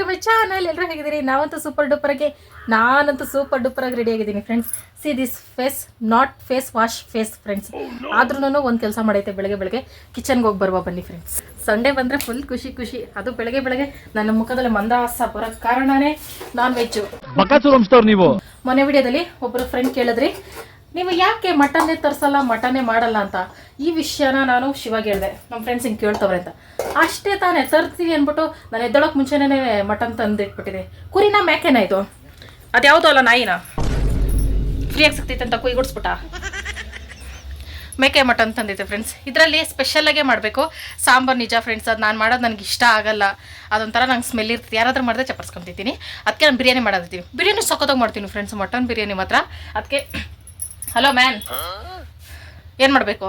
To my channel ಎಲ್ಲರೂ ಹೇಗಿದ್ದೀರಿ? ನಾವಂತೂ ಸೂಪರ್ ಡೂಪರ್ಗೆ ನಾನಂತೂ ಸೂಪರ್ ಡೂಪರಾಗಿ ರೆಡಿ ಆಗಿದ್ದೀನಿ friends see this face not face wash face friends ಆದ್ರೂ ಒಂದು ಕೆಲಸ ಮಾಡೈತೆ ಬೆಳಗ್ಗೆ ಬೆಳಗ್ಗೆ. ಕಿಚನ್ಗೆ ಹೋಗಿ ಬರುವ ಬನ್ನಿ ಫ್ರೆಂಡ್ಸ್ ಸಂಡೇ ಬಂದರೆ ಫುಲ್ ಖುಷಿ ಖುಷಿ. ಅದು ಬೆಳಗ್ಗೆ ಬೆಳಗ್ಗೆ ನನ್ನ ಮುಖದಲ್ಲಿ ಮಂದಾಸ ಬರೋ ಕಾರಣನೇ ನಾನ್ ವೆಜ್ ನೀವು. ಮೊನ್ನೆ ವಿಡಿಯೋದಲ್ಲಿ ಒಬ್ಬರು ಫ್ರೆಂಡ್ ಕೇಳಿದ್ರಿ. ನೀವು ಯಾಕೆ ಮಟನ್ನೇ ತರಿಸಲ್ಲ, ಮಟನ್ನೇ ಮಾಡಲ್ಲ ಅಂತ? ಈ ವಿಷಯನ ನಾನು ಶಿವಾಗ ಹೇಳಿದೆ. ನಮ್ಮ ಫ್ರೆಂಡ್ಸ್ ಹಿಂಗೆ ಕೇಳ್ತವ್ರೆ ಅಂತ. ಅಷ್ಟೇ ತಾನೇ, ತರ್ತೀವಿ ಅಂದ್ಬಿಟ್ಟು ನಾನು ಎದ್ದೊಳಕ್ಕೆ ಮುಂಚೆನೇ ಮಟನ್ ತಂದಿಟ್ಬಿಟ್ಟಿದೆ. ಕುರಿನ ಮೇಕೆನ ಇದು? ಅದ್ಯಾವುದೋ ಅಲ್ಲ ನಾಯಿನ? ಫ್ರೀಯಾಗಿ ಸಿಗ್ತೈತೆ ಅಂತ ಕುಯ್ಗುಡ್ಸ್ಬಿಟ್ಟ ಮೇಕೆ ಮಟನ್ ತಂದಿದ್ದೆ ಫ್ರೆಂಡ್ಸ್ ಇದರಲ್ಲಿ ಸ್ಪೆಷಲಾಗೇ ಮಾಡಬೇಕು. ಸಾಂಬಾರು ನಿಜ ಫ್ರೆಂಡ್ಸ್ ಅದು ನಾನು ಮಾಡೋದು ನನಗೆ ಇಷ್ಟ ಆಗಲ್ಲ. ಅದೊಂಥರ ನಂಗೆ ಸ್ಮೆಲ್ ಇರ್ತದೆ ಯಾರಾದರೂ ಮಾಡಿದ್ರೆ ಚಪ್ಪರ್ಸ್ಕೊತಿದ್ದೀನಿ ಅದಕ್ಕೆ ನಾನು ಬಿರಿಯಾನಿ ಮಾಡೋದಿದ್ದೀನಿ. ಬಿರಿಯಾನಿ ಸಖತ್ತಾಗಿ ಮಾಡ್ತೀನಿ ಫ್ರೆಂಡ್ಸ್ ಮಟನ್ ಬಿರಿಯಾನಿ ಮಾತ್ರ. ಅದಕ್ಕೆ ಹಲೋ ಮ್ಯಾನ್ ಏನು ಮಾಡಬೇಕು?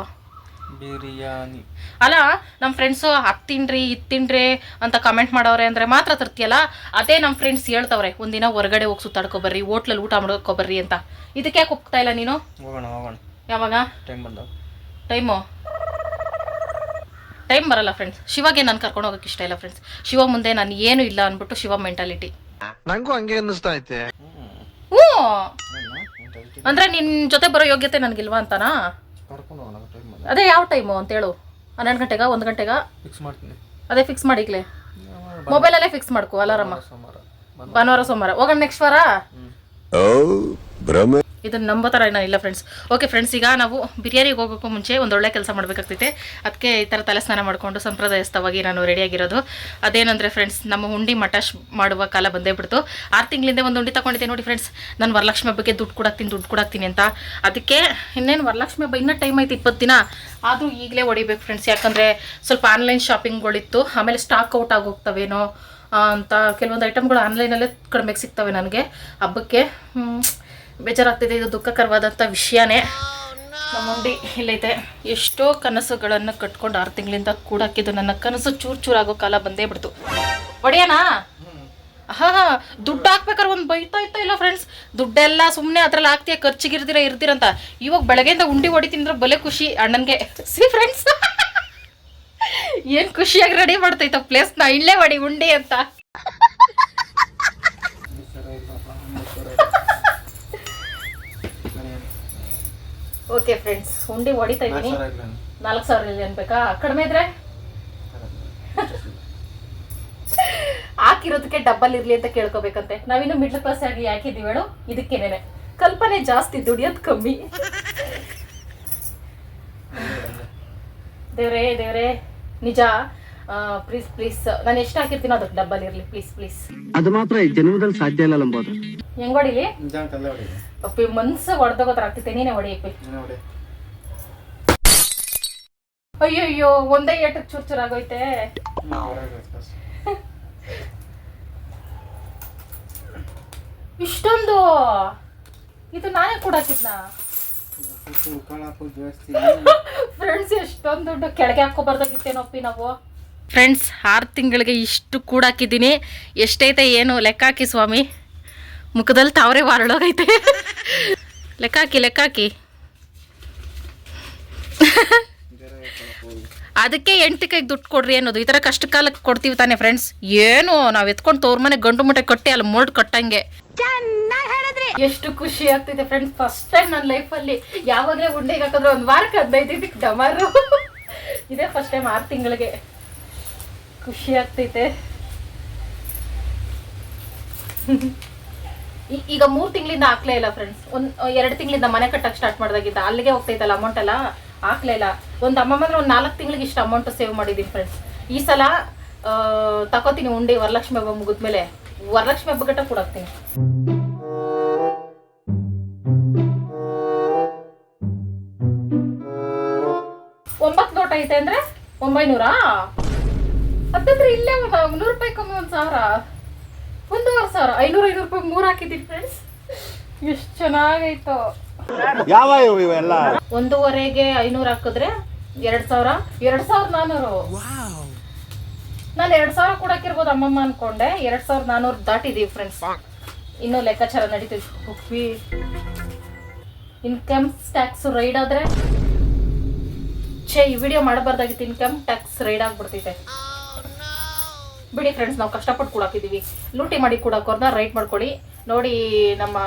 ಬಿರಿಯಾನಿ. ಅಲ್ಲ ನಮ್ಮ ಫ್ರೆಂಡ್ಸು ಅದು ತಿನ್ರಿ ಇದು ತಿನ್ರಿ ಅಂತ ಕಮೆಂಟ್ ಮಾಡೋರೆ ಅಂದರೆ ಮಾತ್ರ ತರ್ತೀಯಲ್ಲ? ಅದೇ ನಮ್ಮ ಫ್ರೆಂಡ್ಸ್ ಹೇಳ್ತವ್ರೆ ಒಂದಿನ ಹೊರಗಡೆ ಹೋಗಿ ಸುತ್ತಾಡ್ಕೊಬರ್ರಿ ಹೋಟ್ಲಲ್ಲಿ ಊಟ ಮಾಡ್ಕೊಬರ್ರಿ ಅಂತ. ಇದಕ್ಕೆ ಯಾಕೆ ಹೋಗ್ತಾ ಇಲ್ಲ ನೀನು? ಹೋಗೋಣ ಹೋಗೋಣ. ಯಾವಾಗ? ಟೈಮ್ ಬಂದಾಗ ಟೈಮು ಟೈಮ್ ಬರಲ್ಲ ಫ್ರೆಂಡ್ಸ್ ಶಿವಗೆ ನಾನು ಕರ್ಕೊಂಡು ಹೋಗಕ್ಕೆ ಇಷ್ಟ ಇಲ್ಲ ಫ್ರೆಂಡ್ಸ್ ಶಿವ ಮುಂದೆ ನಾನು ಏನು ಇಲ್ಲ ಅಂದ್ಬಿಟ್ಟು ಶಿವ ಮೆಂಟಾಲಿಟಿ ನಂಗೂ ಹಂಗೆ ಅನ್ನಿಸ್ತಾ ಐತೆ. ಹ್ಞೂ. ಅಂದ್ರೆ ನಿನ್ನ ಜೊತೆ ಬರೋ ಯೋಗ್ಯತೆ ನನಗಿಲ್ವಾ ಅಂತಾನಾ? ಕರ್ಕೊಂಡು ಹೋಗೋಣ ಟೈಮ್ ಅಂತ ಅದೇ ಯಾವ ಟೈಮು ಅಂತೇಳು ಹನ್ನೆರಡು ಗಂಟೆಗ ಒಂದು ಗಂಟೆಗ? ಫಿಕ್ಸ್ ಮಾಡ್ತೀನಿ. ಅದೇ ಫಿಕ್ಸ್ ಮಾಡಿಕ್ಲೆ ಮೊಬೈಲಲ್ಲೇ ಫಿಕ್ಸ್ ಮಾಡ್ಕೋ ಅಲಾರಮ್ಮ ಸೋಮವಾರ. ಭಾನುವಾರ ಸೋಮವಾರ. ಹೋಗೋಣ ನೆಕ್ಸ್ಟ್ ವಾರ? ಭ್ರಮೆ. ಇದನ್ನ ನಂಬೋ ಥರ ಏನೋ ಇಲ್ಲ ಫ್ರೆಂಡ್ಸ್ ಓಕೆ ಫ್ರೆಂಡ್ಸ್ ಈಗ ನಾವು ಬಿರಿಯಾನಿಗೆ ಹೋಗೋಕ್ಕೂ ಮುಂಚೆ ಒಂದು ಒಳ್ಳೆ ಕೆಲಸ ಮಾಡಬೇಕಾಗ್ತೈತೆ. ಅದಕ್ಕೆ ಈ ಥರ ತಲೆ ಸ್ನಾನ ಮಾಡಿಕೊಂಡು ಸಂಪ್ರದಾಯಸ್ಥವಾಗಿ ನಾನು ರೆಡಿಯಾಗಿರೋದು ಅದೇನಂದರೆ ಫ್ರೆಂಡ್ಸ್ ನಮ್ಮ ಹುಂಡಿ ಮಟಾಶ್ ಮಾಡುವ ಕಾಲ ಬಂದೇ ಬಿಡ್ತು. ಆರು ತಿಂಗಳಿಂದ ಒಂದು ಉಂಡಿ ತಗೊಂಡಿದ್ದೆ ನೋಡಿ ಫ್ರೆಂಡ್ಸ್ ನಾನು ವರಲಕ್ಷ್ಮಿ ಹಬ್ಬಕ್ಕೆ ದುಡ್ಡು ಕೊಡಾಕ್ತೀನಿ ದುಡ್ಡು ಕೊಡಾಕ್ತೀನಿ ಅಂತ. ಅದಕ್ಕೆ ಇನ್ನೇನು ವರಲಕ್ಷ್ಮಿ ಹಬ್ಬ, ಇನ್ನೂ ಟೈಮ್ ಆಯ್ತು ಇಪ್ಪತ್ತು ದಿನ. ಆದರೂ ಈಗಲೇ ಹೊಡಿಬೇಕು ಫ್ರೆಂಡ್ಸ್ ಯಾಕಂದರೆ ಸ್ವಲ್ಪ ಆನ್ಲೈನ್ ಶಾಪಿಂಗ್ಗಳಿತ್ತು ಆಮೇಲೆ ಸ್ಟಾಕ್ ಔಟ್ ಆಗೋಗ್ತವೇನೋ ಅಂತ. ಕೆಲವೊಂದು ಐಟಮ್ಗಳು ಆನ್ಲೈನಲ್ಲೇ ಕಡಿಮೆಗೆ ಸಿಗ್ತವೆ ನನಗೆ. ಹಬ್ಬಕ್ಕೆ ಬೇಜಾರಾಗ್ತಿದೆ, ಇದು ದುಃಖಕರವಾದಂಥ ವಿಷಯನೇ. ನಮ್ಮ ಉಂಡಿ ಇಲ್ಲೈತೆ. ಎಷ್ಟೋ ಕನಸುಗಳನ್ನು ಕಟ್ಕೊಂಡು ಆರು ತಿಂಗಳಿಂದ ಕೂಡಾಕಿದ್ದು ನನ್ನ ಕನಸು ಚೂರು ಚೂರಾಗೋ ಕಾಲ ಬಂದೇ ಬಿಡ್ತು. ಒಡೆಯನಾ? ಹಾ ಹಾ ದುಡ್ಡು ಹಾಕ್ಬೇಕಾದ್ರೆ ಒಂದು ಬೈತಾ ಇತ್ತ ಇಲ್ಲ ಫ್ರೆಂಡ್ಸ್ ದುಡ್ಡೆಲ್ಲ ಸುಮ್ಮನೆ ಅದ್ರಲ್ಲಿ ಹಾಕ್ತೀಯ, ಖರ್ಚಿಗಿರ್ದಿರ ಇರ್ದಿರಂತ ಇವಾಗ ಬೆಳಗ್ಗೆಯಿಂದ ಉಂಡಿ ಹೊಡಿತಿಂದ್ರೆ ಬಲೆ ಖುಷಿ, ಅಣ್ಣನಿಗೆ. ಸಿ ಫ್ರೆಂಡ್ಸ್ ಏನು ಖುಷಿಯಾಗಿ ರೆಡಿ ಮಾಡ್ತೈತ ಪ್ಲೇಸ್ನ ಇಲ್ಲೇ ಮಾಡಿ ಉಂಡಿ ಅಂತ. ಓಕೆ ಫ್ರೆಂಡ್ಸ್ ಉಂಡಿ ಹೊಡಿತಾ ಇದೀನಿ ನಾಲ್ಕು ಸಾವಿರ ಇಲ್ಲಿ ಅನ್ಬೇಕಾ ಕಡಿಮೆ ಇದ್ರೆ? ಹಾಕಿರೋದಕ್ಕೆ ಡಬ್ಬಲ್ ಇರ್ಲಿ ಅಂತ ಕೇಳ್ಕೊಬೇಕಂತೆ. ನಾವಿನ್ನು ಮಿಡ್ಲ್ ಕ್ಲಾಸ್ ಆಗಿ ಯಾಕಿದೀವಿ ಹೇಳು. ಇದಕ್ಕೇನೆ ಕಲ್ಪನೆ ಜಾಸ್ತಿ ದುಡಿಯೋದು ಕಮ್ಮಿ. ದೇವ್ರೇ ದೇವ್ರೇ. ನಿಜ. ಪ್ಲೀಸ್ ಪ್ಲೀಸ್ ನಾನು ಎಷ್ಟು ಹಾಕಿರ್ತೀನೋ ಅದಕ್ಕೆ ಡಬ್ಬಲ್ ಇರ್ಲಿ. ಪ್ಲೀಸ್ ಪ್ಲೀಸ್ ಅದು ಮಾತ್ರ ಜನ್ಮದಲ್ಲಿ ಸಾಧ್ಯ ಇಲ್ಲ ನಂಬೋದು ಹೆಂಗ್ ಹೊಡಿಲಿ. ಅಪ್ಪಿ ಮನ್ಸು ಹೊಡೆದೋಗೋದ್ರ ಆಗ್ತೈತೆ ನೀನೇ ಹೊಡಿಯಪ್ಪಿ ನೋಡಿ ಅಯ್ಯೋ ಅಯ್ಯೋ ಒಂದೇ ಏಟಕ್ಕೆ ಚೂರ್ ಚೂರ್ ಆಗೋಯ್ತೆ? ಇಷ್ಟೊಂದು? ಇದು ನಾನೇ ಕೊಡಾಕಿದ್ನ ಫ್ರೆಂಡ್ಸ್ ಎಷ್ಟೊಂದು ದುಡ್ಡು ಕೆಳಗೆ ಹಾಕೋಬಾರ್ದಾಗಿತ್ತೇನಪ್ಪಿ ನಾವು. ಫ್ರೆಂಡ್ಸ್ ಆರು ತಿಂಗಳಿಗೆ ಇಷ್ಟು ಕೂಡಾಕಿದ್ದೀನಿ ಎಷ್ಟೈತೆ ಏನು ಲೆಕ್ಕ ಹಾಕಿ ಸ್ವಾಮಿ? ಮುಖದಲ್ಲಿ ತಾವರೆ ಬಾರಳೋಗೈತೆ. ಲೆಕ್ಕಾಕಿ ಲೆಕ್ಕಾಕಿ. ಅದಕ್ಕೆ ಎಂಟು ಕೈಗೆ ದುಡ್ಡು ಕೊಡ್ರಿ ಅನ್ನೋದು. ಈ ಥರ ಕಷ್ಟ ಕಾಲಕ್ಕೆ ಕೊಡ್ತೀವಿ ತಾನೇ ಫ್ರೆಂಡ್ಸ್ ಏನು ನಾವು ಎತ್ಕೊಂಡು ತೋರ್ ಮನೆ ಗಂಡು ಮುಟ್ಟೆ ಕಟ್ಟಿ ಅಲ್ಲಿ ಮೋಡ್ ಕಟ್ಟಂಗೆ. ಎಷ್ಟು ಖುಷಿ ಆಗ್ತಿದೆ ಫ್ರೆಂಡ್ಸ್ ಫಸ್ಟ್ ಟೈಮ್ ನನ್ನ ಲೈಫಲ್ಲಿ ಯಾವಾಗಲೇ ಉಂಡೆಗೆ ಹಾಕಿದ್ರೆ ಒಂದು ವಾರಕ್ಕೆ ಹದಿನೈದು ಇದಕ್ಕೆ ಡಮಾರು. ಇದೇ ಫಸ್ಟ್ ಟೈಮ್ ಆರು ತಿಂಗಳಿಗೆ. ಖುಷಿ ಆಗ್ತೈತೆ. ಈಗ ಮೂರು ತಿಂಗಳಿಂದ ಹಾಕ್ಲೇ ಇಲ್ಲ ಫ್ರೆಂಡ್ಸ್ ಒಂದು ಎರಡು ತಿಂಗಳಿಂದ ಮನೆ ಕಟ್ಟಕ್ಕೆ ಸ್ಟಾರ್ಟ್ ಮಾಡ್ದಾಗಿದ್ದ. ಅಲ್ಲಿಗೆ ಹೋಗ್ತೈತಲ್ಲ ಅಮೌಂಟ್ ಎಲ್ಲ ಹಾಕ್ಲೇ ಇಲ್ಲ. ಒಂದು ಅಮ್ಮ ಒಂದು ನಾಲ್ಕು ತಿಂಗಳಿಗೆ ಇಷ್ಟು ಅಮೌಂಟ್ ಸೇವ್ ಮಾಡಿದೀನಿ ಫ್ರೆಂಡ್ಸ್ ಈ ಸಲ ತಕೋತೀನಿ ಉಂಡಿ ವರಲಕ್ಷ್ಮಿ ಹಬ್ಬ ಮುಗಿದ್ಮೇಲೆ. ವರಲಕ್ಷ್ಮಿ ಹಬ್ಬ ಗಟ್ಟ ಒಂಬತ್ತು ನೋಟ ಐತೆ ಅಂದ್ರೆ ಒಂಬೈನೂರಾ? ಹತ್ತತ್ರ ಇಲ್ಲೇ ನೂರು ರೂಪಾಯಿ ಕಮ್ಮಿ ಒಂದು ಸಾವಿರ. ಒಂದೂವರೆ ಸಾವಿರ. ಐನೂರು ಐನೂರು ರೂಪಾಯಿ ಮೂರು ಹಾಕಿದ್ದೀನಿ ಫ್ರೆಂಡ್ಸ್ ಎಷ್ಟು ಚೆನ್ನಾಗೈತೋ. ಯಾವ ಇವೆಲ್ಲ? ಒಂದೂವರೆಗೆ ಐನೂರು ಹಾಕಿದ್ರೆ ಎರಡ್ ಸಾವಿರ. ಎರಡ್ ಸಾವಿರದ ನಾನೂರು. ನಾನು ಎರಡ್ ಸಾವಿರ ಕೊಡಕ್ಕಿರ್ಬೋದು ಅಮ್ಮಮ್ಮ ಅನ್ಕೊಂಡೆ. ಎರಡ್ ಸಾವಿರದ ನಾನೂರು ದಾಟಿದೀವಿ ಫ್ರೆಂಡ್ಸ್ ಇನ್ನೂ ಲೆಕ್ಕಾಚಾರ ನಡೀತೀವಿ ಉಪ್ಪಿ ಇನ್ಕಮ್ ಟ್ಯಾಕ್ಸ್ ರೈಡ್ ಆದ್ರೆ ಛೇ ಈ ವಿಡಿಯೋ ಮಾಡಬಾರ್ದಾಗಿತ್ತು. ಇನ್ಕಮ್ ಟ್ಯಾಕ್ಸ್ ರೈಡ್ ಆಗ್ಬಿಡ್ತೈತೆ. ಬಿಡಿ ಫ್ರೆಂಡ್ಸ್ ನಾವು ಕಷ್ಟಪಟ್ಟು ಕೊಡಾಕಿದ್ದೀವಿ ಲೂಟಿ ಮಾಡಿ ಕೊಡೋಕೋರ್ನ ರೈಟ್ ಮಾಡ್ಕೊಳ್ಳಿ. ನೋಡಿ ನಮ್ಮ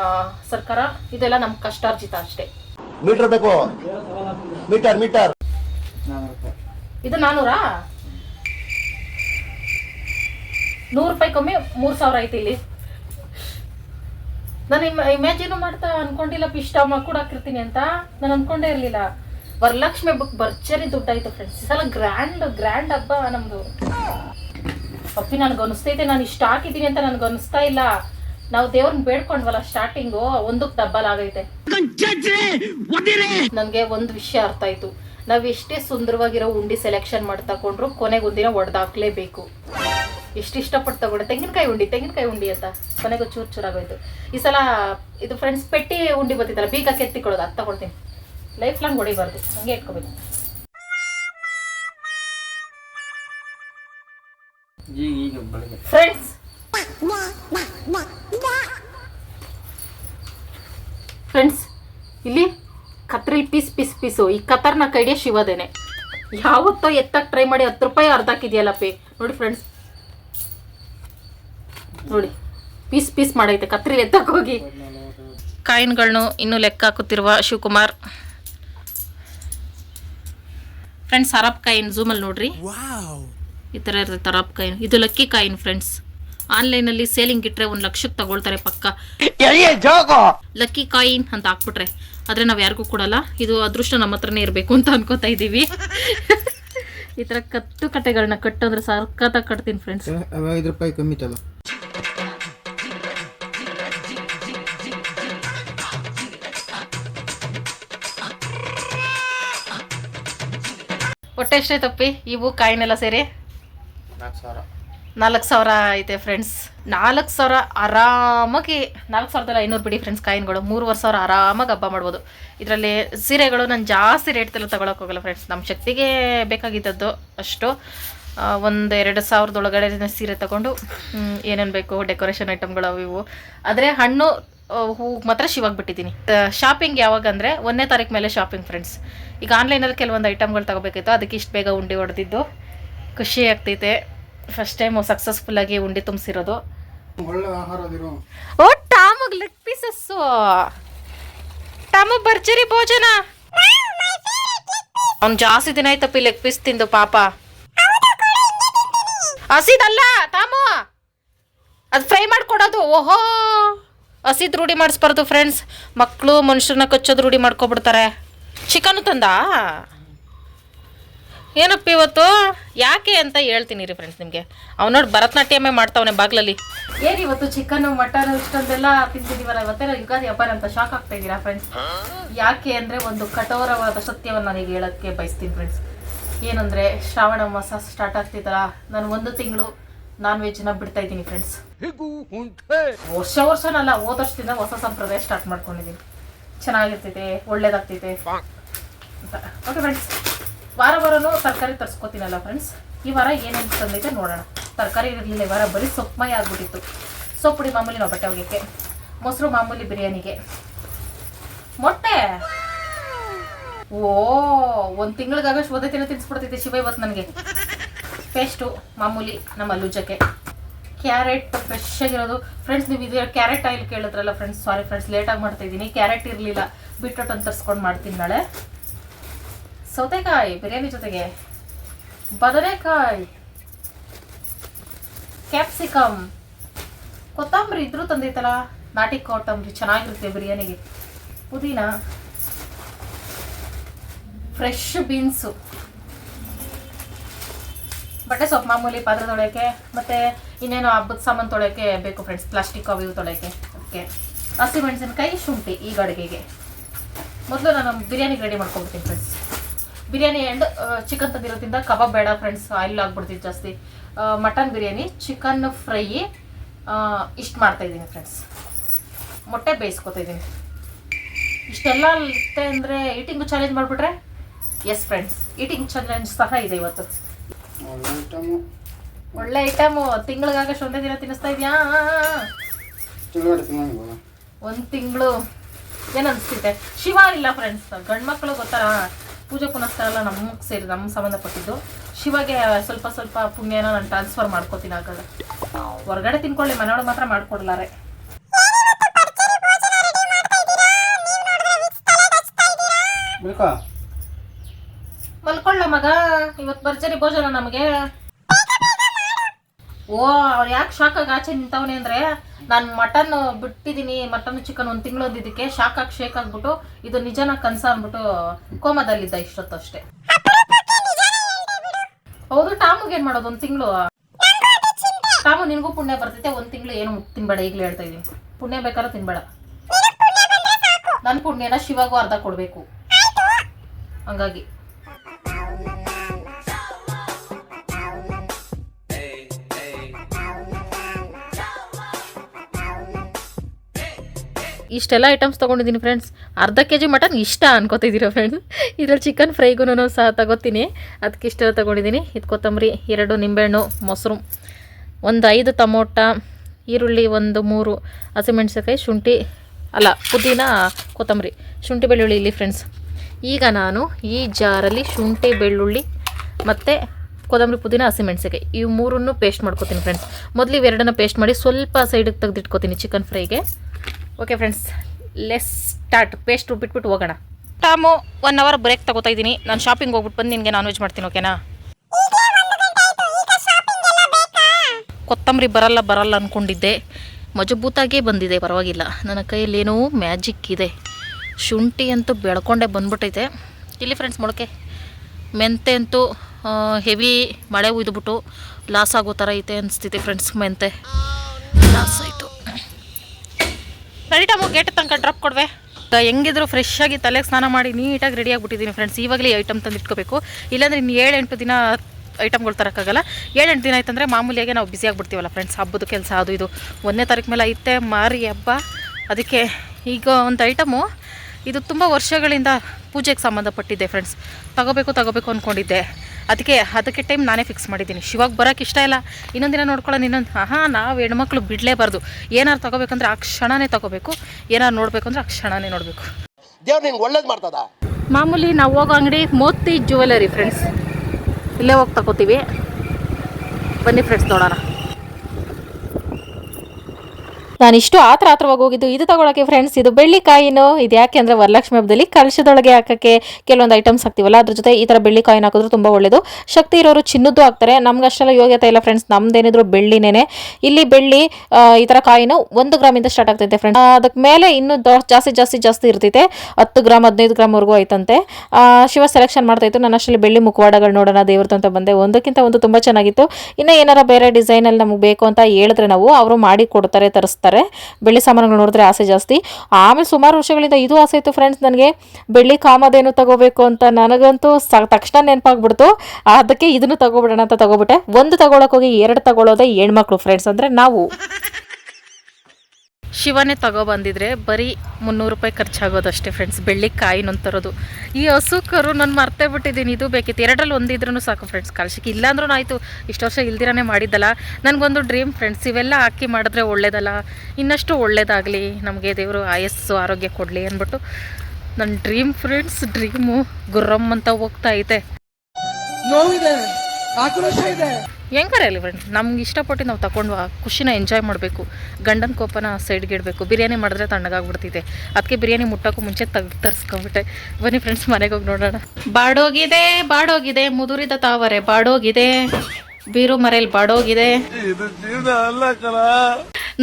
ಸರ್ಕಾರ ಇದೆಲ್ಲ ನಮ್ಮ ಕಷ್ಟಾರ್ಜಿತ ಅಷ್ಟೇ. ಮೀಟರ್ ಬೇಕು. Metre metre. ಇದು ನಾನೂರಾ? ನೂರು ರೂಪಾಯಿ ಕಮ್ಮಿ ಮೂರು ಸಾವಿರ ಐತಿ ಇಲ್ಲಿ. ನಾನು ಇಮ್ಯಾಜಿನ್ ಮಾಡ್ತಾ ಅನ್ಕೊಂಡಿಲ್ಲ ಇಷ್ಟ ಕೂಡ ಹಾಕಿರ್ತೀನಿ ಅಂತ. ನಾನು ಅನ್ಕೊಂಡೇ ಇರಲಿಲ್ಲ. ವರಲಕ್ಷ್ಮಿ ಹಬ್ಬಕ್ಕೆ ಭರ್ಜರಿ ದುಡ್ಡಾಯ್ತು ಫ್ರೆಂಡ್ಸ್ ಈ ಸಲ ಗ್ರ್ಯಾಂಡ್ ಗ್ರ್ಯಾಂಡ್ ಹಬ್ಬ ನಮ್ದು. ಪಪ್ಪಿ ನನಗೆ ಅನಿಸ್ತೈತೆ ನಾನು ಇಷ್ಟ ಹಾಕಿದ್ದೀನಿ ಅಂತ ನನಗೆ ಅನಿಸ್ತಾ ಇಲ್ಲ. ನಾವು ದೇವ್ರನ್ನ ಬೇಡ್ಕೊಂಡ್ವಲ್ಲ ಸ್ಟಾರ್ಟಿಂಗು ಒಂದಕ್ಕೆ ಡಬ್ಬಲ್ ಆಗೈತೆ. ನನಗೆ ಒಂದು ವಿಷಯ ಅರ್ಥ ಆಯ್ತು. ನಾವು ಎಷ್ಟೇ ಸುಂದರವಾಗಿರೋ ಉಂಡಿ ಸೆಲೆಕ್ಷನ್ ಮಾಡಿ ತಗೊಂಡ್ರು ಕೊನೆಗೆ ಒಂದಿನ ಒಡೆದಾಕ್ಲೇಬೇಕು. ಎಷ್ಟು ಇಷ್ಟಪಟ್ಟು ತಗೊಂಡೆ. ತೆಂಗಿನಕಾಯಿ ಉಂಡಿ ತೆಂಗಿನಕಾಯಿ ಉಂಡಿ ಅಂತ. ಕೊನೆಗೂ ಚೂರು ಚೂರಾಗೋಯ್ತು ಈ ಸಲ ಇದು ಫ್ರೆಂಡ್ಸ್ ಪೆಟ್ಟಿ ಉಂಡಿ ಬರ್ತಿತ್ತಲ್ಲ, ಬೀಗ ಕೆತ್ತಿಕೊಳ್ಳೋದು, ಅದು ತಗೊಳ್ತೀನಿ ಲೈಫ್ ಲಾಂಗ್ ಹೊಡಿಬಾರ್ದು. ಹಂಗೆ ಇಟ್ಕೋಬೇಕು. ಈಗ ಈಗ ಬೆಳಿಗ್ಗೆ. ಫ್ರೆಂಡ್ಸ್ ಫ್ರೆಂಡ್ಸ್ ಇಲ್ಲಿ ಕತ್ರಿ ಪೀಸ್ ಪೀಸ್ ಪೀಸು. ಈ ಕತರ್ನ ಕೈಡಿಯ ಶಿವದೇನೆ ಯಾವತ್ತೋ ಎತ್ತಕ್ಕೆ ಟ್ರೈ ಮಾಡಿ ಹತ್ತು ರೂಪಾಯಿ ಅರ್ಧಾಕಿದೆಯಲ್ಲ ಪೇ. ನೋಡಿ ಫ್ರೆಂಡ್ಸ್ ನೋಡಿ. ಪೀಸ್ ಪೀಸ್ ಮಾಡೈತೆ ಕತ್ರಿ ಎತ್ತಕ್ಕೆ ಹೋಗಿ. ಕಾಯಿನ್ಗಳನ್ನು ಇನ್ನೂ ಲೆಕ್ಕ ಹಾಕುತ್ತಿರುವ ಶಿವಕುಮಾರ್. ಫ್ರೆಂಡ್ಸ್ ಅರಬ್ ಕಾಯಿನ್ ಝೂಮಲ್ಲಿ ನೋಡ್ರಿ. ಈ ಥರ ಇರ್ತೈತೆ ಅರಬ್ ಕಾಯಿನ್ ಇದು ಲಕ್ಕಿ ಕಾಯಿನ್ ಫ್ರೆಂಡ್ಸ್ ಆನ್ಲೈನಲ್ಲಿ ಸೇಲಿಂಗ್ ಇಟ್ಟರೆ ಒಂದು ಲಕ್ಷಕ್ಕೆ ತಗೊಳ್ತಾರೆ ಪಕ್ಕ. ಲಕ್ಕಿ ಕಾಯಿನ್ ಅಂತ ಹಾಕ್ಬಿಟ್ರೆ. ಆದರೆ ನಾವು ಯಾರಿಗೂ ಕೊಡಲ್ಲ. ಇದು ಅದೃಷ್ಟ ನಮ್ಮ ಹತ್ರನೇ ಇರಬೇಕು ಅಂತ ಅನ್ಕೋತಾ ಇದ್ದೀವಿ. ಈ ಥರ ಕತ್ತು ಕಟ್ಟೆಗಳನ್ನ ಕಟ್ಟು ಅಂದ್ರೆ ಸಖತ್ತಾಗಿ ಕಟ್ತೀನಿ ಫ್ರೆಂಡ್ಸ್ ಐದು ರೂಪಾಯಿ ಕಮ್ಮಿ ಎಷ್ಟೇ ತಪ್ಪಿ ಇವು ಕಾಯಿನೆಲ್ಲ ಸೇರಿ. ನಾಲ್ಕು ಸಾವಿರ. ಐತೆ ಫ್ರೆಂಡ್ಸ್ ನಾಲ್ಕು ಸಾವಿರ ಆರಾಮಾಗಿ, ನಾಲ್ಕು ಸಾವಿರದಲ್ಲಿ ಐನೂರು ಬಿಡಿ ಫ್ರೆಂಡ್ಸ್ ಕಾಯಿನ್ಗಳು. ಮೂರುವರೆ ಸಾವಿರ ಆರಾಮಾಗಿ ಹಬ್ಬ ಮಾಡ್ಬೋದು. ಇದರಲ್ಲಿ ಸೀರೆಗಳು ನಾನು ಜಾಸ್ತಿ ರೇಟ್ದೆಲ್ಲ ತಗೊಳಕ್ಕೋಗಲ್ಲ ಫ್ರೆಂಡ್ಸ್ ನಮ್ಮ ಶಕ್ತಿಗೆ ಬೇಕಾಗಿದ್ದದ್ದು ಅಷ್ಟು. ಒಂದು ಎರಡು ಸಾವಿರದೊಳಗಡೆ ಸೀರೆ ತಗೊಂಡು ಏನೇನು ಬೇಕು ಡೆಕೋರೇಷನ್ ಐಟಮ್ಗಳು ಅವು ಇವು. ಆದರೆ ಹಣ್ಣು ಹೂ ಮಾತ್ರ ಶಿವಾಗ ಬಿಟ್ಟಿದ್ದೀನಿ. ಶಾಪಿಂಗ್ ಯಾವಾಗ ಅಂದರೆ ಒಂದನೇ ತಾರೀಕು ಮೇಲೆ ಶಾಪಿಂಗ್ ಫ್ರೆಂಡ್ಸ್ ಈಗ ಆನ್ಲೈನಲ್ಲಿ ಕೆಲವೊಂದು ಐಟಮ್ಗಳು ತಗೋಬೇಕಿತ್ತು. ಅದಕ್ಕೆ ಇಷ್ಟು ಬೇಗ ಉಂಡಿ ಹೊಡೆದಿದ್ದು. ಖುಷಿ ಆಗ್ತೈತೆ. ಫಸ್ಟ್ ಟೈಮ್ ಸಕ್ಸಸ್ಫುಲ್ ಆಗಿ ಉಂಡೆ ತುಂಬಿಸಿರೋದು. ಒಳ್ಳೆ ಆಹಾರ ಅದಿರೋ ಓ ಟಾಮಗ್ ಲೆಗ್ ಪೀಸಸ್ಸು ಟಾಮಗ್ ಭರ್ಜರಿ ಭೋಜನ. ಅವ್ನು ಜಾಸ್ತಿ ದಿನ ಆಯ್ತಪ್ಪಿ ಲೆಗ್ ಪೀಸ್ ತಿಂದು ಪಾಪ. ಹಸಿದಲ್ಲ ತಾಮು ಅದು ಫ್ರೈ ಮಾಡ್ಕೊಡೋದು. ಓಹೋ. ಹಸಿದ್ ರೂಢಿ ಮಾಡಿಸ್ಬಾರ್ದು ಫ್ರೆಂಡ್ಸ್ ಮಕ್ಕಳು ಮನುಷ್ಯರನ್ನ ಕಚ್ಚೋದು ರೂಢಿ ಮಾಡ್ಕೊಬಿಡ್ತಾರೆ. ಚಿಕನ್ ತಂದಾ? ಏನಪ್ಪ ಇವತ್ತು? ಯಾಕೆ ಅಂತ ಹೇಳ್ತೀನಿ ರೀ ಫ್ರೆಂಡ್ಸ್ ನಿಮಗೆ. ಅವ್ನು ನೋಡಿ ಭರತನಾಟ್ಯಮೇ ಮಾಡ್ತಾವನೆ ಬಾಗ್ಲಲ್ಲಿ. ಏನು ಇವತ್ತು ಚಿಕನ್ ಮಟನ್ ಇಷ್ಟೊಂದೆಲ್ಲ ತಿಂತಿದೀವಲ್ಲ ಇವತ್ತೆಲ್ಲ ಯುಗಾದಿ ಹಬ್ಬ ಅಂತ ಶಾಕ್ ಆಗ್ತಾ ಇದ್ದೀರಾ ಫ್ರೆಂಡ್ಸ್ ಯಾಕೆ ಅಂದರೆ ಒಂದು ಕಠೋರವಾದ ಸತ್ಯವನ್ನು ನನಗೆ ಹೇಳೋಕ್ಕೆ ಬಯಸ್ತೀನಿ ಫ್ರೆಂಡ್ಸ್ ಏನಂದರೆ ಶ್ರಾವಣ ಮಾಸ ಸ್ಟಾರ್ಟ್ ಆಗ್ತಿದ್ದಲ್ಲ ನಾನು ಒಂದು ತಿಂಗಳು ನಾನ್ ವೆಜ್ನ ಬಿಡ್ತಾ ಇದ್ದೀನಿ ಫ್ರೆಂಡ್ಸ್ ವರ್ಷ ವರ್ಷನಲ್ಲ ಹೋದ ವರ್ಷದಿಂದ ಹೊಸ ಸಂಪ್ರದಾಯ ಸ್ಟಾರ್ಟ್ ಮಾಡ್ಕೊಂಡಿದ್ದೀನಿ. ಚೆನ್ನಾಗಿರ್ತೈತೆ ಒಳ್ಳೇದಾಗ್ತೈತೆ. ಅಂತ. ಓಕೆ ಫ್ರೆಂಡ್ಸ್ ವಾರ ವಾರನೂ ತರಕಾರಿ ತರ್ಸ್ಕೊತೀನಲ್ಲ ಫ್ರೆಂಡ್ಸ್ ಈ ವಾರ ಏನೇನು ತಂದೈತೆ ನೋಡೋಣ. ತರಕಾರಿ ಇರಲಿಲ್ಲ ಈ ವಾರ ಬರೀ ಸೊಪ್ಪಮಯ ಆಗ್ಬಿಟ್ಟಿತ್ತು. ಸೊಪ್ಪುಡಿ ಮಾಮೂಲಿ ನಾವು ಬಟ್ಟೆ ಒಗೆಯೋಕ್ಕೆ, ಮೊಸರು ಮಾಮೂಲಿ ಬಿರಿಯಾನಿಗೆ. ಮೊಟ್ಟೆ? ಓ, ಒಂದು ತಿಂಗಳಿಗಾಗಷ್ಟು ತಿನ್ನ ತಿನ್ಸ್ಬಿಡ್ತೈತೆ ಶಿವ ಇವತ್ತು ನನಗೆ. ಪೇಸ್ಟು ಮಾಮೂಲಿ ನಮ್ಮ ಲೂಜಕ್ಕೆ. ಕ್ಯಾರೆಟ್ ಫ್ರೆಶ್ ಆಗಿರೋದು. ಫ್ರೆಂಡ್ಸ್ ನೀವು ಇದು ಕ್ಯಾರೆಟ್ ಆಯಿಲ್ ಕೇಳಿದ್ರಲ್ಲ ಫ್ರೆಂಡ್ಸ್ ಸಾರಿ ಫ್ರೆಂಡ್ಸ್ ಲೇಟಾಗಿ ಮಾಡ್ತಾ ಇದ್ದೀನಿ. ಕ್ಯಾರೆಟ್ ಇರಲಿಲ್ಲ. ಬಿಟ್ರೋಟ್ ಅಂತ ತರಿಸ್ಕೊಂಡು ಮಾಡ್ತೀನಿ ನಾಳೆ. ಸೌತೆಕಾಯಿ, ಬಿರಿಯಾನಿ ಜೊತೆಗೆ ಬದನೆಕಾಯಿ, ಕ್ಯಾಪ್ಸಿಕಮ್, ಕೊತ್ತಂಬರಿ ಇದ್ರೂ ತಂದೈತಲ್ಲ ನಾಟಿ ಕೊತ್ತಂಬರಿ ಚೆನ್ನಾಗಿರುತ್ತೆ ಬಿರಿಯಾನಿಗೆ. ಪುದೀನ ಫ್ರೆಶ್ ಬೀನ್ಸು ಬಟ್ಟೆ ಸೊಪ್ಪು ಮಾಮೂಲಿ ಪಾತ್ರೆ ತೊಳೆಯೋಕ್ಕೆ, ಮತ್ತು ಇನ್ನೇನು ಹಬ್ಬದ ಸಾಮಾನು ತೊಳೆಯೋಕ್ಕೆ ಬೇಕು ಫ್ರೆಂಡ್ಸ್ ಪ್ಲಾಸ್ಟಿಕ್ ಅವು ಇವು ತೊಳೆಯೋಕ್ಕೆ. ಹಸಿಮೆಣಸಿನ್ಕಾಯಿ ಶುಂಠಿ, ಈಗ ಅಡುಗೆಗೆ. ಮೊದಲು ನಾನು ಬಿರಿಯಾನಿಗೆ ರೆಡಿ ಮಾಡ್ಕೊಬಿಡ್ತೀನಿ ಫ್ರೆಂಡ್ಸ್ ಬಿರಿಯಾನಿ ಆ್ಯಂಡ್ ಚಿಕನ್ ತಂದಿರೋದ್ರಿಂದ ಕಬಾಬ್ ಬೇಡ ಫ್ರೆಂಡ್ಸ್ ಆಯಿಲ್ ಆಗ್ಬಿಡ್ತೀವಿ ಜಾಸ್ತಿ. ಮಟನ್ ಬಿರಿಯಾನಿ ಚಿಕನ್ ಫ್ರೈ ಇಷ್ಟು ಮಾಡ್ತಾಯಿದ್ದೀನಿ ಫ್ರೆಂಡ್ಸ್ ಮೊಟ್ಟೆ ಬೇಯಿಸ್ಕೊತಾ ಇದ್ದೀನಿ. ಇಷ್ಟೆಲ್ಲ ಇತ್ತೆ ಅಂದರೆ ಈಟಿಂಗು ಚಾಲೆಂಜ್ ಮಾಡಿಬಿಟ್ರೆ? ಎಸ್ ಫ್ರೆಂಡ್ಸ್ ಈಟಿಂಗ್ ಚಾಲೆಂಜ್ ಸಹ ಇದೆ ಇವತ್ತು. ಒಳ್ಳೆ ಐಟಮು ತಿಂಗಳಿಗಾಗ ಒಂದೇ ದಿನ ತಿನ್ನಿಸ್ತಾ ಇದೆಯಾ? ಒಂದು ತಿಂಗಳು. ಏನಿಸ್ತಿದೆ ಅನಿಸ್ತೈತೆ ಶಿವ ಇಲ್ಲ ಫ್ರೆಂಡ್ಸ್ ಗಂಡು ಮಕ್ಕಳು ಗೊತ್ತಾ ಪೂಜೆ ಪುನಸ್ಕಾರ ಎಲ್ಲ ನಮ್ಮ ಸೇರಿ ನಮ್ಮ ಸಂಬಂಧಪಟ್ಟಿದ್ದು. ಶಿವಗೆ ಸ್ವಲ್ಪ ಸ್ವಲ್ಪ ಪುಣ್ಯನ ನಾನು ಟ್ರಾನ್ಸ್ಫರ್ ಮಾಡ್ಕೋತೀನಿ ಆಗಲ್ಲ ಹೊರಗಡೆ ತಿನ್ಕೊಳ್ಳಿ ಮನೆಯೊಳಗೆ ಮಾತ್ರ ಮಾಡ್ಕೊಡ್ಲಾರೆ. ಮಲ್ಕೊಳ್ಳ ಮಗ ಇವತ್ತು ಭರ್ಜರಿ ಭೋಜನ ನಮಗೆ. ಓ, ಅವ್ರು ಯಾಕೆ ಶಾಕ್ ಆಗಿ ಆಚೆ ನಿಂತವನೇ ಅಂದ್ರೆ, ನಾನು ಮಟನ್ ಬಿಟ್ಟಿದ್ದೀನಿ ಮಟನ್ ಚಿಕನ್ ಒಂದು ತಿಂಗಳು ಓದಿದ್ದಕ್ಕೆ ಶಾಕ್ ಆಗಿ ಶೇಕ್ ಆಗ್ಬಿಟ್ಟು, ಇದು ನಿಜನ ಕನ್ಸ ಅಂದ್ಬಿಟ್ಟು ಕೋಮದಲ್ಲಿದ್ದ ಇಷ್ಟೊತ್ತು ಅಷ್ಟೇ ಹೌದು, ಟಾಮುಗೆ ಏನು ಮಾಡೋದು, ಒಂದು ತಿಂಗಳು? ಟಾಮು, ನಿನಗೂ ಪುಣ್ಯ ಬರ್ತೈತೆ, ಒಂದು ತಿಂಗಳು ಏನು ತಿನ್ಬೇಡ, ಈಗಲೇ ಹೇಳ್ತಾ ಇದೀನಿ. ಪುಣ್ಯ ಬೇಕಾದ್ರೆ ತಿನ್ಬೇಡ. ನನ್ನ ಪುಣ್ಯನ ಶಿವಾಗೂ ಅರ್ಧ ಕೊಡಬೇಕು. ಹಂಗಾಗಿ. ಇಷ್ಟೆಲ್ಲ ಐಟಮ್ಸ್ ತೊಗೊಂಡಿದ್ದೀನಿ ಫ್ರೆಂಡ್ಸ್ ಅರ್ಧ ಕೆ ಜಿ ಮಟನ್ ಇಷ್ಟ ಅನ್ಕೋತಿದ್ದೀರಾ ಫ್ರೆಂಡ್ಸ್ ಇದ್ರಲ್ಲಿ ಚಿಕನ್ ಫ್ರೈಗೂ ಸಹ ತಗೋತೀನಿ. ಅದಕ್ಕೆ ಇಷ್ಟೆಲ್ಲ ತೊಗೊಂಡಿದ್ದೀನಿ. ಇದು ಕೊತ್ತಂಬರಿ, ಎರಡು ನಿಂಬೆಹಣ್ಣು, ಮೊಸರು. ಒಂದು ಐದು ಟಮೋಟ, ಈರುಳ್ಳಿ ಒಂದು ಮೂರು ಹಸಿಮೆಣಸಿನಕಾಯಿ ಶುಂಠಿ, ಅಲ್ಲ, ಪುದೀನ, ಕೊತ್ತಂಬರಿ. ಶುಂಠಿ ಬೆಳ್ಳುಳ್ಳಿ ಇಲ್ಲಿ ಫ್ರೆಂಡ್ಸ್ ಈಗ ನಾನು ಈ ಜಾರಲ್ಲಿ ಶುಂಠಿ, ಬೆಳ್ಳುಳ್ಳಿ ಮತ್ತು ಕೊತ್ತಂಬರಿ, ಪುದೀನ ಹಸಿಮೆಣಸಿನಕಾಯಿ ಇವು ಮೂರನ್ನು ಪೇಸ್ಟ್ ಮಾಡ್ಕೋತೀನಿ ಫ್ರೆಂಡ್ಸ್ ಮೊದಲು ಇವೆರಡನ್ನ ಪೇಸ್ಟ್ ಮಾಡಿ ಸ್ವಲ್ಪ ಸೈಡಿಗೆ ತೆಗೆದಿಟ್ಕೋತೀನಿ chicken ಫ್ರೈಗೆ okay friends let's start paste ಬಿಟ್ಬಿಟ್ಟು ಹೋಗೋಣ. ಟಾಮು ಒನ್ ಅವರ್ ಬ್ರೇಕ್ ತಗೋತಾ ಇದ್ದೀನಿ ನಾನು ಶಾಪಿಂಗ್ ಹೋಗ್ಬಿಟ್ಟು ಬಂದು ನಿನಗೆ ನಾನ್ ವೆಜ್ ಮಾಡ್ತೀನಿ ಓಕೆನಾ ಕೊತ್ತಂಬರಿ ಬರಲ್ಲ ಬರಲ್ಲ ಅಂದ್ಕೊಂಡಿದ್ದೆ ಮಜಬೂತಾಗೇ ಬಂದಿದೆ, ಪರವಾಗಿಲ್ಲ. ನನ್ನ ಕೈಯಲ್ಲೇನೋ ಮ್ಯಾಜಿಕ್ ಇದೆ. ಶುಂಠಿ ಅಂತೂ ಬೆಳ್ಕೊಂಡೆ ಬಂದ್ಬಿಟ್ಟೈತೆ. ಇಲ್ಲಿ ಫ್ರೆಂಡ್ಸ್ ಮೊಳಕೆ, ಮೆಂತೆ ಅಂತೂ ಹೆವಿ ಮಳೆ ಉಯ್ದುಬಿಟ್ಟು ಲಾಸ್ ಆಗೋ ಥರ ಐತೆ ಅನಿಸ್ತಿದೆ ಫ್ರೆಂಡ್ಸ್ ಮೆಂತೆ. ಲಾಸ್ ಆಯಿತು. ನಡೀಟಮ್ಮ ಗೇಟ್ ತನಕ ಡ್ರಾಪ್ ಕೊಡ್ವೆ. ಹೆಂಗಿದ್ರು ಫ್ರೆಶ್ ಆಗಿ ತಲೆಗೆ ಸ್ನಾನ ಮಾಡಿ ನೀಟಾಗಿ ರೆಡಿ ಆಗಿಬಿಟ್ಟಿದ್ದೀನಿ ಫ್ರೆಂಡ್ಸ್ ಇವಾಗಲೇ ಐಟಮ್ ತಂದು ಇಟ್ಕೋಬೇಕು ಇಲ್ಲಾಂದ್ರೆ ಇನ್ನು ಏಳೆಂಟು ದಿನ ಐಟಮ್ಗಳು ತರೋಕ್ಕಾಗಲ್ಲ. ಏಳೆಂಟು ದಿನ ಆಯ್ತಂದ್ರೆ ಮಾಮೂಲಿಯಾಗಿ ನಾವು ಬಿಸಿ ಆಗಿಬಿಡ್ತೀವಲ್ಲ ಫ್ರೆಂಡ್ಸ್ ಹಬ್ಬದ ಕೆಲಸ ಅದು ಇದು. ಒಂದನೇ ತಾರೀಕು ಮೇಲೆ ಐತೆ, ಮಾರಿ ಹಬ್ಬ. ಅದಕ್ಕೆ ಈಗ ಒಂದು ಐಟಮು ಇದು ತುಂಬ ವರ್ಷಗಳಿಂದ ಪೂಜೆಗೆ ಸಂಬಂಧಪಟ್ಟಿದ್ದೆ ಫ್ರೆಂಡ್ಸ್ ತಗೋಬೇಕು ತಗೋಬೇಕು ಅಂದ್ಕೊಂಡಿದ್ದೆ ಅದಕ್ಕೆ ಅದಕ್ಕೆ ಟೈಮ್ ನಾನೇ ಫಿಕ್ಸ್ ಮಾಡಿದ್ದೀನಿ. ಶಿವಾಗ ಬರೋಕ್ಕೆ ಇಷ್ಟ ಇಲ್ಲ. ಇನ್ನೊಂದಿನ ದಿನ ನೋಡ್ಕೊಳ್ಳೋಣ ಇನ್ನೊಂದು ಹಾಂ ನಾವು ಹೆಣ್ಮಕ್ಳು ಬಿಡಲೇಬಾರ್ದು. ಏನಾರು ತಗೋಬೇಕಂದ್ರೆ ಆ ಕ್ಷಣನೇ ತಗೋಬೇಕು. ಏನಾರು ನೋಡಬೇಕು ಅಂದ್ರೆ ಆ ಕ್ಷಣನೇ ನೋಡಬೇಕು. ದೇವ್ರು ಒಳ್ಳೇದು ಮಾಡ್ತದ? ಮಾಮೂಲಿ ನಾವು ಹೋಗೋ ಅಂಗಡಿ ಮೋತಿ ಜ್ಯುವೆಲರಿ ಫ್ರೆಂಡ್ಸ್ ಇಲ್ಲೇ ಹೋಗಿ ತಗೋತೀವಿ ಬನ್ನಿ ಫ್ರೆಂಡ್ಸ್ ನೋಡೋಣ. ನಾನು ಇಷ್ಟು ಆತರ ಆತ್ರವಾಗಿ ಹೋಗಿದ್ದು ಇದು ತಗೊಳಕ್ಕೆ ಫ್ರೆಂಡ್ಸ್ ಇದು ಬೆಳ್ಳಿಕಾಯಿನು ಇದು ಯಾಕೆ ಅಂದರೆ ವರಲಕ್ಷ್ಮಿ ಹಬ್ಬದಲ್ಲಿ ಕಲಶದೊಳಗೆ ಹಾಕಕ್ಕೆ ಕೆಲವೊಂದು ಐಟಮ್ಸ್ ಹಾಕ್ತೀವಲ್ಲ ಅದ್ರ ಜೊತೆ ಈ ಥರ ಬೆಳ್ಳಿಕಾಯಿ ಹಾಕಿದ್ರು ತುಂಬ ಒಳ್ಳೇದು. ಶಕ್ತಿ ಇರೋರು ಚಿನ್ನದ್ದು ಹಾಕ್ತಾರೆ. ನಮ್ಗೆ ಅಷ್ಟೆಲ್ಲ ಯೋಗ್ಯತೆ ಇಲ್ಲ ಫ್ರೆಂಡ್ಸ್ ನಮ್ದೇನಿದ್ರು ಬೆಳ್ಳಿನೇನೆ. ಇಲ್ಲಿ ಬೆಳ್ಳಿ ಈ ಥರ ಕಾಯಿನು ಒಂದು ಗ್ರಾಮಿಂದ ಸ್ಟಾರ್ಟ್ ಆಗ್ತೈತೆ ಫ್ರೆಂಡ್ಸ್ ಅದಕ್ಕೆ ಮೇಲೆ ಇನ್ನೂ ಜಾಸ್ತಿ ಜಾಸ್ತಿ ಜಾಸ್ತಿ ಇರ್ತೈತೆ. ಹತ್ತು ಗ್ರಾಮ್ ಹದಿನೈದು ಗ್ರಾಮ್ವರೆಗೂ ಐತಂತೆ. ಆ, ಶಿವ ಸೆಲೆಕ್ಷನ್ ಮಾಡ್ತಾ ಇತ್ತು. ನಾನು ಅಷ್ಟರಲ್ಲಿ ಬೆಳ್ಳಿ ಮುಖವಾಡಗಳು ನೋಡೋಣ ದೇವ್ರದ್ದು ಅಂತ ಬಂದೆ. ಒಂದಕ್ಕಿಂತ ಒಂದು ತುಂಬ ಚೆನ್ನಾಗಿತ್ತು. ಇನ್ನು ಏನಾರ ಬೇರೆ ಡಿಸೈನಲ್ಲಿ ನಮಗೆ ಬೇಕು ಅಂತ ಹೇಳಿದ್ರೆ ನಾವು ಅವರು ಮಾಡಿ ಕೊಡ್ತಾರೆ ತರಿಸ್ತಾರೆ. ಬೆಳ್ಳಿ ಸಾಮಾನುಗಳು ನೋಡಿದ್ರೆ ಆಸೆ ಜಾಸ್ತಿ. ಆಮೇಲೆ ಸುಮಾರು ವರ್ಷಗಳಿಂದ ಇದು ಆಸೆ ಇತ್ತು ಫ್ರೆಂಡ್ಸ್ ನನಗೆ. ಬೆಳ್ಳಿ ಕಾಮದೇನು ತಗೋಬೇಕು ಅಂತ ನನಗಂತೂ ತಕ್ಷಣ ನೆನಪಾಗ್ಬಿಡ್ತು. ಅದಕ್ಕೆ ಇದನ್ನು ತಗೋಬಿಡೋಣ ಅಂತ ತಗೋಬಿಟ್ಟೆ. ಒಂದು ತಗೊಳಕ್ ಹೋಗಿ ಎರಡು ತಗೊಳ್ಳೋದೇ ಹೆಣ್ಮಕ್ಳು ಫ್ರೆಂಡ್ಸ್ ಅಂದರೆ ನಾವು. ಶಿವನೇ ತಗೊಬಂದಿದ್ರೆ ಬರೀ ಮುನ್ನೂರು ರೂಪಾಯಿ ಖರ್ಚಾಗೋದಷ್ಟೇ ಫ್ರೆಂಡ್ಸ್ ಬೆಳ್ಳಿ ಕಾಯಿನೊಂದು ತರೋದು. ಈ ಹಸು ಕರು ನಾನು ಮರ್ತೇ ಬಿಟ್ಟಿದ್ದೀನಿ, ಇದು ಬೇಕಿತ್ತು. ಎರಡರಲ್ಲಿ ಒಂದಿದ್ರೂ ಸಾಕು ಫ್ರೆಂಡ್ಸ್ ಕಳ್ಸಕ್ಕೆ ಇಲ್ಲಾಂದ್ರೂ ಆಯಿತು. ಇಷ್ಟು ವರ್ಷ ಇಲ್ದಿರಾನೇ ಮಾಡಿದ್ದಲ್ಲ. ನನಗೊಂದು ಡ್ರೀಮ್ ಫ್ರೆಂಡ್ಸ್ ಇವೆಲ್ಲ ಹಾಕಿ ಮಾಡಿದ್ರೆ ಒಳ್ಳೇದಲ್ಲ. ಇನ್ನಷ್ಟು ಒಳ್ಳೇದಾಗಲಿ. ನಮಗೆ ದೇವರು ಆಯಸ್ಸು, ಆರೋಗ್ಯ ಕೊಡಲಿ ಅಂದ್ಬಿಟ್ಟು ನನ್ನ ಡ್ರೀಮ್ ಫ್ರೆಂಡ್ಸ್ ಡ್ರೀಮು ಗುರ್ರಮ್ ಅಂತ ಹೋಗ್ತಾ ಐತೆ. ನೋವಿದೆ. ಆಕ್ರೋಶ ಇದೆ. ಹೆಂಗಾರೆ ಅಲ್ಲಿ ಫ್ರೆಂಡ್ ನಮ್ಗೆ ಇಷ್ಟಪಟ್ಟು ನಾವು ತಗೊಂಡು ಖುಷಿನ ಎಂಜಾಯ್ ಮಾಡಬೇಕು. ಗಂಡನ ಕೋಪನ ಸೈಡ್ಗೆ ಇಡಬೇಕು. ಬಿರಿಯಾನಿ ಮಾಡಿದ್ರೆ ತಣ್ಣಗಾಗ್ಬಿಡ್ತಿದೆ ಅದಕ್ಕೆ ಬಿರಿಯಾನಿ ಮುಟ್ಟಕ್ಕೂ ಮುಂಚೆ ತೆಗ್ದು ತರಿಸ್ಕೊಂಬಿಟ್ಟೆ. ಬನ್ನಿ ಫ್ರೆಂಡ್ಸ್ ಮನೆಗೆ ಹೋಗಿ ನೋಡೋಣ. ಬಾಡೋಗಿದೆ ಬಾಡೋಗಿದೆ, ಮುದುರಿದ ತಾವರೆ, ಬಾಡೋಗಿದೆ. ಬೀರು ಮರೆಯಲ್ಲಿ ಬಾಡೋಗಿದೆ.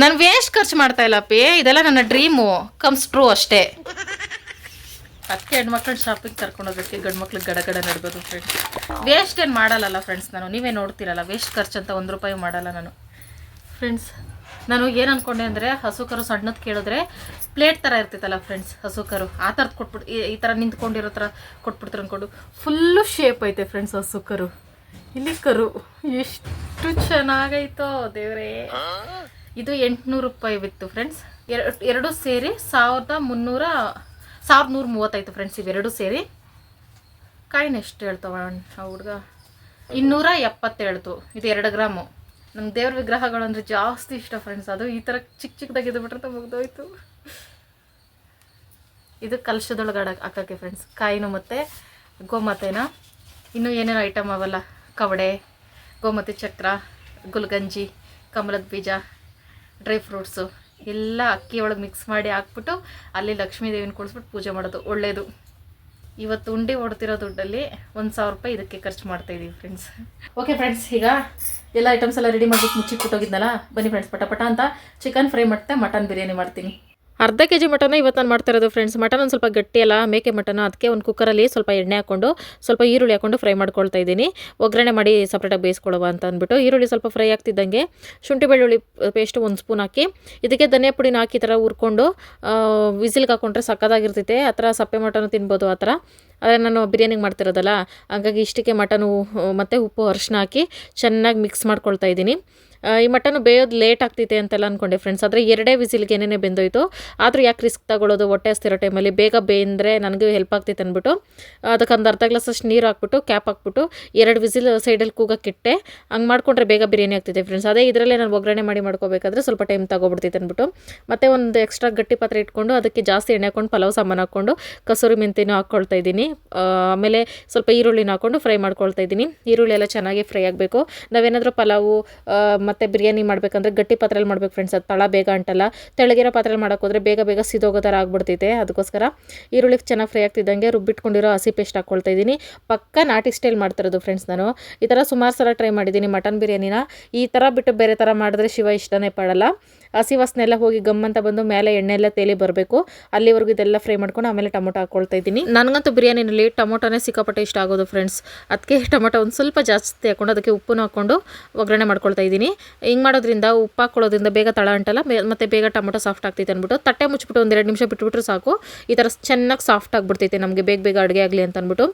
ನಾನು ವೇಸ್ಟ್ ಖರ್ಚು ಮಾಡ್ತಾ ಇಲ್ಲ ಪಿ ಇದೆಲ್ಲ ನನ್ನ ಡ್ರೀಮು. ಕಮ್ಸ್ ಟ್ರೂ ಅಷ್ಟೇ. ಅದಕ್ಕೆ ಹೆಣ್ಮಕ್ಳು ಶಾಪಿಂಗ್ ಕರ್ಕೊಂಡು ಹೋಗೋಕ್ಕೆ ಗಂಡು ಮಕ್ಳಿಗೆ ಗಡಗಡ ನಡ್ಬೋದು ಫ್ರೆಂಡ್ಸ್ ವೇಸ್ಟ್ ಏನು ಮಾಡಲ್ಲಲ್ಲ ಫ್ರೆಂಡ್ಸ್ ನಾನು. ನೀವೇ ನೋಡ್ತಿರಲ್ಲ ವೇಸ್ಟ್ ಖರ್ಚು ಅಂತ ಒಂದು ರೂಪಾಯಿ ಮಾಡಲ್ಲ ನಾನು. ಫ್ರೆಂಡ್ಸ್ ನಾನು ಏನು ಅಂದ್ಕೊಂಡೆ ಅಂದರೆ ಹಸು ಕರು ಸಣ್ಣದು ಕೇಳಿದ್ರೆ ಪ್ಲೇಟ್ ಥರ ಇರ್ತಿತ್ತಲ್ಲ ಫ್ರೆಂಡ್ಸ್ ಹಸು ಕರು ಆ ಥರದ್ದು ಕೊಟ್ಬಿಟ್ಟು ಈ- ಈ ಥರ ನಿಂತ್ಕೊಂಡಿರೋ ಥರ ಕೊಟ್ಬಿಡ್ತಾರೆ ಅಂದ್ಕೊಂಡು ಫುಲ್ಲು ಶೇಪ್ ಐತೆ ಫ್ರೆಂಡ್ಸ್ ಹಸು ಕರು ಇಲ್ಲಿ ಕರು ಎಷ್ಟು ಚೆನ್ನಾಗೈತೋ ದೇವ್ರೇ. ಇದು ಎಂಟುನೂರು ರೂಪಾಯಿ ಬಿತ್ತು ಫ್ರೆಂಡ್ಸ್ ಎರಡು ಎರಡು ಸೇರಿ ಸಾವಿರದ ಮುನ್ನೂರ ಸಾವಿರದ ನೂರ ಮೂವತ್ತೈದು ಫ್ರೆಂಡ್ಸ್ ಇವೆರಡು ಸೇರಿ. ಕಾಯಿನ ಎಷ್ಟು ಹೇಳ್ತಾವ ಆ ಹುಡುಗ? ಇನ್ನೂರ ಎಪ್ಪತ್ತೇಳ್ತು ಇದು ಎರಡು ಗ್ರಾಮು. ನಮ್ಮ ದೇವ್ರ ವಿಗ್ರಹಗಳು ಅಂದರೆ ಜಾಸ್ತಿ ಇಷ್ಟ ಫ್ರೆಂಡ್ಸ್ ಅದು ಈ ಥರ ಚಿಕ್ಕ ಚಿಕ್ಕದಾಗಿ ಇದು ಬಿಟ್ರೆ ಮುಗ್ದೋಯ್ತು ಇದು ಕಲಶದೊಳಗಡೆ ಹಾಕೋಕ್ಕೆ ಫ್ರೆಂಡ್ಸ್ ಕಾಯಿನು ಮತ್ತು ಗೋಮಾತೆನ. ಇನ್ನೂ ಏನೇನು ಐಟಮ್ ಅವಲ್ಲ? ಕವಡೆ, ಗೋಮತಿ ಚಕ್ರ, ಗುಲ್ಗಂಜಿ, ಕಮಲದ ಬೀಜ ಡ್ರೈ ಫ್ರೂಟ್ಸು ಎಲ್ಲ ಅಕ್ಕಿ ಒಳಗೆ ಮಿಕ್ಸ್ ಮಾಡಿ ಹಾಕ್ಬಿಟ್ಟು ಅಲ್ಲಿ ಲಕ್ಷ್ಮೀ ದೇವಿನ ಕೂಡಿಸ್ಬಿಟ್ಟು ಪೂಜೆ ಮಾಡೋದು ಒಳ್ಳೆಯದು ಇವತ್ತು ಉಂಡೆ ಹೊಡ್ತಿರೋ ದುಡ್ಡಲ್ಲಿ ಒಂದು ಸಾವಿರ ರೂಪಾಯಿ ಇದಕ್ಕೆ ಖರ್ಚು ಮಾಡ್ತಾ ಇದೀವಿ ಫ್ರೆಂಡ್ಸ್ ಓಕೆ ಫ್ರೆಂಡ್ಸ್ ಈಗ ಎಲ್ಲ ಐಟಮ್ಸ್ ಎಲ್ಲ ರೆಡಿ ಮಾಡಿಬಿಟ್ಟು ಮುಚ್ಚಿಟ್ಬಿಟ್ಟೋಗಿದ್ನಲ್ಲ ಬನ್ನಿ ಫ್ರೆಂಡ್ಸ್ ಪಟ ಪಟ ಅಂತ ಚಿಕನ್ ಫ್ರೈ ಮಾಡ್ತೆ ಮಟನ್ ಬಿರಿಯಾನಿ ಮಾಡ್ತೀನಿ. ಅರ್ಧ ಕೆ ಜಿ ಮಟನ್ ಇವತ್ತು ನಾನು ಮಾಡ್ತಾ ಇರೋದು ಫ್ರೆಂಡ್ಸ್ ಮಟನ್ ಒಂದು ಸ್ವಲ್ಪ ಗಟ್ಟಿ ಅಲ್ಲ, ಮೇಕೆ ಮಟನ್. ಅದಕ್ಕೆ ಒಂದು ಕುಕ್ಕರಲ್ಲಿ ಸ್ವಲ್ಪ ಎಣ್ಣೆ ಹಾಕ್ಕೊಂಡು ಸ್ವಲ್ಪ ಈರುಳ್ಳಿ ಹಾಕ್ಕೊಂಡು ಫ್ರೈ ಮಾಡ್ಕೊಳ್ತಾ ಇದ್ದೀನಿ. ಒಗ್ಗರಣೆ ಮಾಡಿ ಸಪ್ರೇಟಾಗಿ ಬೇಯಿಸ್ಕೊಳ್ಳುವ ಅಂತ ಅಂದ್ಬಿಟ್ಟು, ಈರುಳ್ಳಿ ಸ್ವಲ್ಪ ಫ್ರೈ ಆಗ್ತಿದ್ದಂಗೆ, ಶುಂಠಿ ಬೆಳ್ಳುಳ್ಳಿ ಪೇಸ್ಟ್ ಒಂದು ಸ್ಪೂನ್ ಹಾಕಿ, ಇದಕ್ಕೆ ಧನಿಯಾ ಪುಡಿನ ಹಾಕಿ ಥರ ಹುರ್ಕೊಂಡು ವಿಸಿಲ್ಗೆ ಹಾಕೊಂಡ್ರೆ ಸಕ್ಕದಾಗಿರ್ತೈತೆ ಆ ಥರ ಸಪ್ಪೆ ಮಟನ್ ತಿನ್ಬೋದು ಆ ಥರ. ಆದರೆ ನಾನು ಬಿರಿಯಾನಿಗೆ ಮಾಡ್ತಿರೋದಲ್ಲ, ಹಾಗಾಗಿ ಇಷ್ಟಕ್ಕೆ ಮಟನು, ಮತ್ತು ಉಪ್ಪು ಅರಿಶಿನ ಹಾಕಿ ಚೆನ್ನಾಗಿ ಮಿಕ್ಸ್ ಮಾಡ್ಕೊಳ್ತಾ ಇದ್ದೀನಿ. ಈ ಮಟನ್ ಬೇಯೋದು ಲೇಟ್ ಆಗ್ತೈತೆ ಅಂತೆಲ್ಲ ಅಂದ್ಕೊಂಡೆ ಫ್ರೆಂಡ್ಸ್ ಆದರೆ ಎರಡೇ ವಿಸಿಲ್ಗೆ ಏನೇನೆ ಬೆಂದೋಯ್ತು, ಆದರೂ ಯಾಕೆ ರಿಸ್ಕ್ ತಗೊಳ್ಳೋದು ಹೊಟ್ಟೆ ಹಸ್ತಿರೋ ಟೈಮಲ್ಲಿ ಬೇಗ ಬೇಂದರೆ ನನಗೂ ಹೆಲ್ಪ್ ಆಗ್ತೈತೆ ಅಂದ್ಬಿಟ್ಟು ಅದಕ್ಕೆ ಒಂದು ಅರ್ಧ ಗ್ಲಾಸಷ್ಟು ನೀರು ಹಾಕ್ಬಿಟ್ಟು ಕ್ಯಾಪ್ ಹಾಕ್ಬಿಟ್ಟು, ಎರಡು ವಿಸಿಲ್ ಸೈಡಲ್ಲಿ ಕೂಗಕ್ಕಿಟ್ಟೆ ಹಂಗೆ ಮಾಡ್ಕೊಂಡ್ರೆ ಬೇಗ ಬಿರಿಯಾನಿ ಆಗ್ತಿದೆ ಫ್ರೆಂಡ್ಸ್ ಅದೇ ಇದರಲ್ಲೇ ನಾನು ಒಗ್ಗರಣೆ ಮಾಡಿ ಮಾಡ್ಕೋಬೇಕಾದ್ರೆ ಸ್ವಲ್ಪ ಟೈಮ್ ತಗೊಬಿಡ್ತೈತೆ ಅಂದ್ಬಿಟ್ಟು ಮತ್ತೆ ಒಂದು ಎಕ್ಸ್ಟ್ರಾ ಗಟ್ಟಿ ಪಾತ್ರೆ ಇಟ್ಕೊಂಡು, ಅದಕ್ಕೆ ಜಾಸ್ತಿ ಎಣ್ಣೆ ಹಾಕೊಂಡು ಪಲಾವ್ ಸಾಮಾನು ಹಾಕ್ಕೊಂಡು, ಕಸೂರಿ ಮೆಂತಿನೂ ಹಾಕ್ಕೊಳ್ತಾ ಇದ್ದೀನಿ. ಆಮೇಲೆ ಸ್ವಲ್ಪ ಈರುಳ್ಳಿನ ಹಾಕ್ಕೊಂಡು ಫ್ರೈ ಮಾಡ್ಕೊಳ್ತಾ ಇದ್ದೀನಿ. ಈರುಳ್ಳಿ ಎಲ್ಲ ಚೆನ್ನಾಗಿ ಫ್ರೈ ಆಗಬೇಕು. ನಾವೇನಾದರೂ ಪಲಾವು ಮತ್ತು ಬಿರಿಯಾನಿ ಮಾಡಬೇಕಂದ್ರೆ ಗಟ್ಟಿ ಪಾತ್ರೆಯಲ್ಲಿ ಮಾಡ್ಬೇಕು ಫ್ರೆಂಡ್ಸ್ ಅದು ತಳ ಬೇಗ ಅಂಟಲ್ಲ. ತೆಳಗಿರೋ ಪಾತ್ರೆಯಲ್ಲಿ ಮಾಡೋಕ್ಕೋದ್ರೆ ಬೇಗ ಬೇಗ ಸಿದೋಗೋ ಥರ ಆಗ್ಬಿಡ್ತೈತೆ. ಅದಕ್ಕೋಸ್ಕರ ಈರುಳ್ಳಿಗೆ ಚೆನ್ನಾಗಿ ಫ್ರೈ ಆಗ್ತಿದ್ದಂಗೆ ರುಬ್ಬಿಟ್ಕೊಂಡಿರೋ ಹಸಿ ಪೇಸ್ಟ್ ಹಾಕ್ಕೊಳ್ತಾ ಇದ್ದೀನಿ. ಪಕ್ಕ ನಾಟಿ ಸ್ಟೈಲ್ ಮಾಡ್ತಿರೋದು ಫ್ರೆಂಡ್ಸ್ ನಾನು. ಈ ಥರ ಸುಮಾರು ಸಲ ಟ್ರೈ ಮಾಡಿದ್ದೀನಿ ಮಟನ್ ಬಿರಿಯಾನಿನ. ಈ ಥರ ಬಿಟ್ಟು ಬೇರೆ ಥರ ಮಾಡಿದ್ರೆ ಶಿವ ಇಷ್ಟನೇ ಪಡಲ್ಲ. ಹಸಿ ವಾಸನೆಲ್ಲ ಹೋಗಿ ಗಮ್ ಅಂತ ಬಂದು ಮೇಲೆ ಎಣ್ಣೆ ಎಲ್ಲ ತೇಲಿ ಬರಬೇಕು. ಅಲ್ಲಿವರೆಗೂ ಇದೆಲ್ಲ ಫ್ರೈ ಮಾಡ್ಕೊಂಡು ಆಮೇಲೆ ಟೊಮೊಟೊ ಹಾಕ್ಕೊಳ್ತಾ ಇದ್ದೀನಿ. ನನಗಂತೂ ಬಿರಿಯಾನಿನಲ್ಲಿ ಟೊಮೊಟೊನೇ ಸಿಕ್ಕಾಪಟ್ಟೆ ಇಷ್ಟ ಆಗೋದು ಫ್ರೆಂಡ್ಸ್ ಅದಕ್ಕೆ ಟೊಮೊಟೊ ಒಂದು ಸ್ವಲ್ಪ ಜಾಸ್ತಿ ಹಾಕೊಂಡು ಅದಕ್ಕೆ ಉಪ್ಪನ್ನು ಹಾಕ್ಕೊಂಡು ಒಗ್ಗರಣೆ ಮಾಡ್ಕೊಳ್ತಾ ಇದ್ದೀನಿ. ಹಿಂಗೆ ಮಾಡೋದ್ರಿಂದ ಉಪ್ಪು ಹಾಕ್ಕೊಳ್ಳೋದ್ರಿಂದ ಬೇಗ ತಳ ಅಂಟಲ್ಲ ಮತ್ತು ಬೇಗ ಟೊಮೊಟೊ ಸಾಫ್ಟ್ ಆಗ್ತೈತೆ ಅಂದ್ಬಿಟ್ಟು. ತಟ್ಟೆ ಮುಚ್ಚಿಬಿಟ್ಟು ಒಂದೆರಡು ನಿಮಿಷ ಬಿಟ್ಬಿಟ್ರೆ ಸಾಕು. ಈ ಥರ ಚೆನ್ನಾಗಿ ಸಾಫ್ಟ್ ಆಗಿಬಿಡ್ತೈತೆ ನಮಗೆ, ಬೇಗ ಬೇಗ ಅಡುಗೆ ಆಗಲಿ ಅಂತ ಅಂದ್ಬಿಟ್ಟು.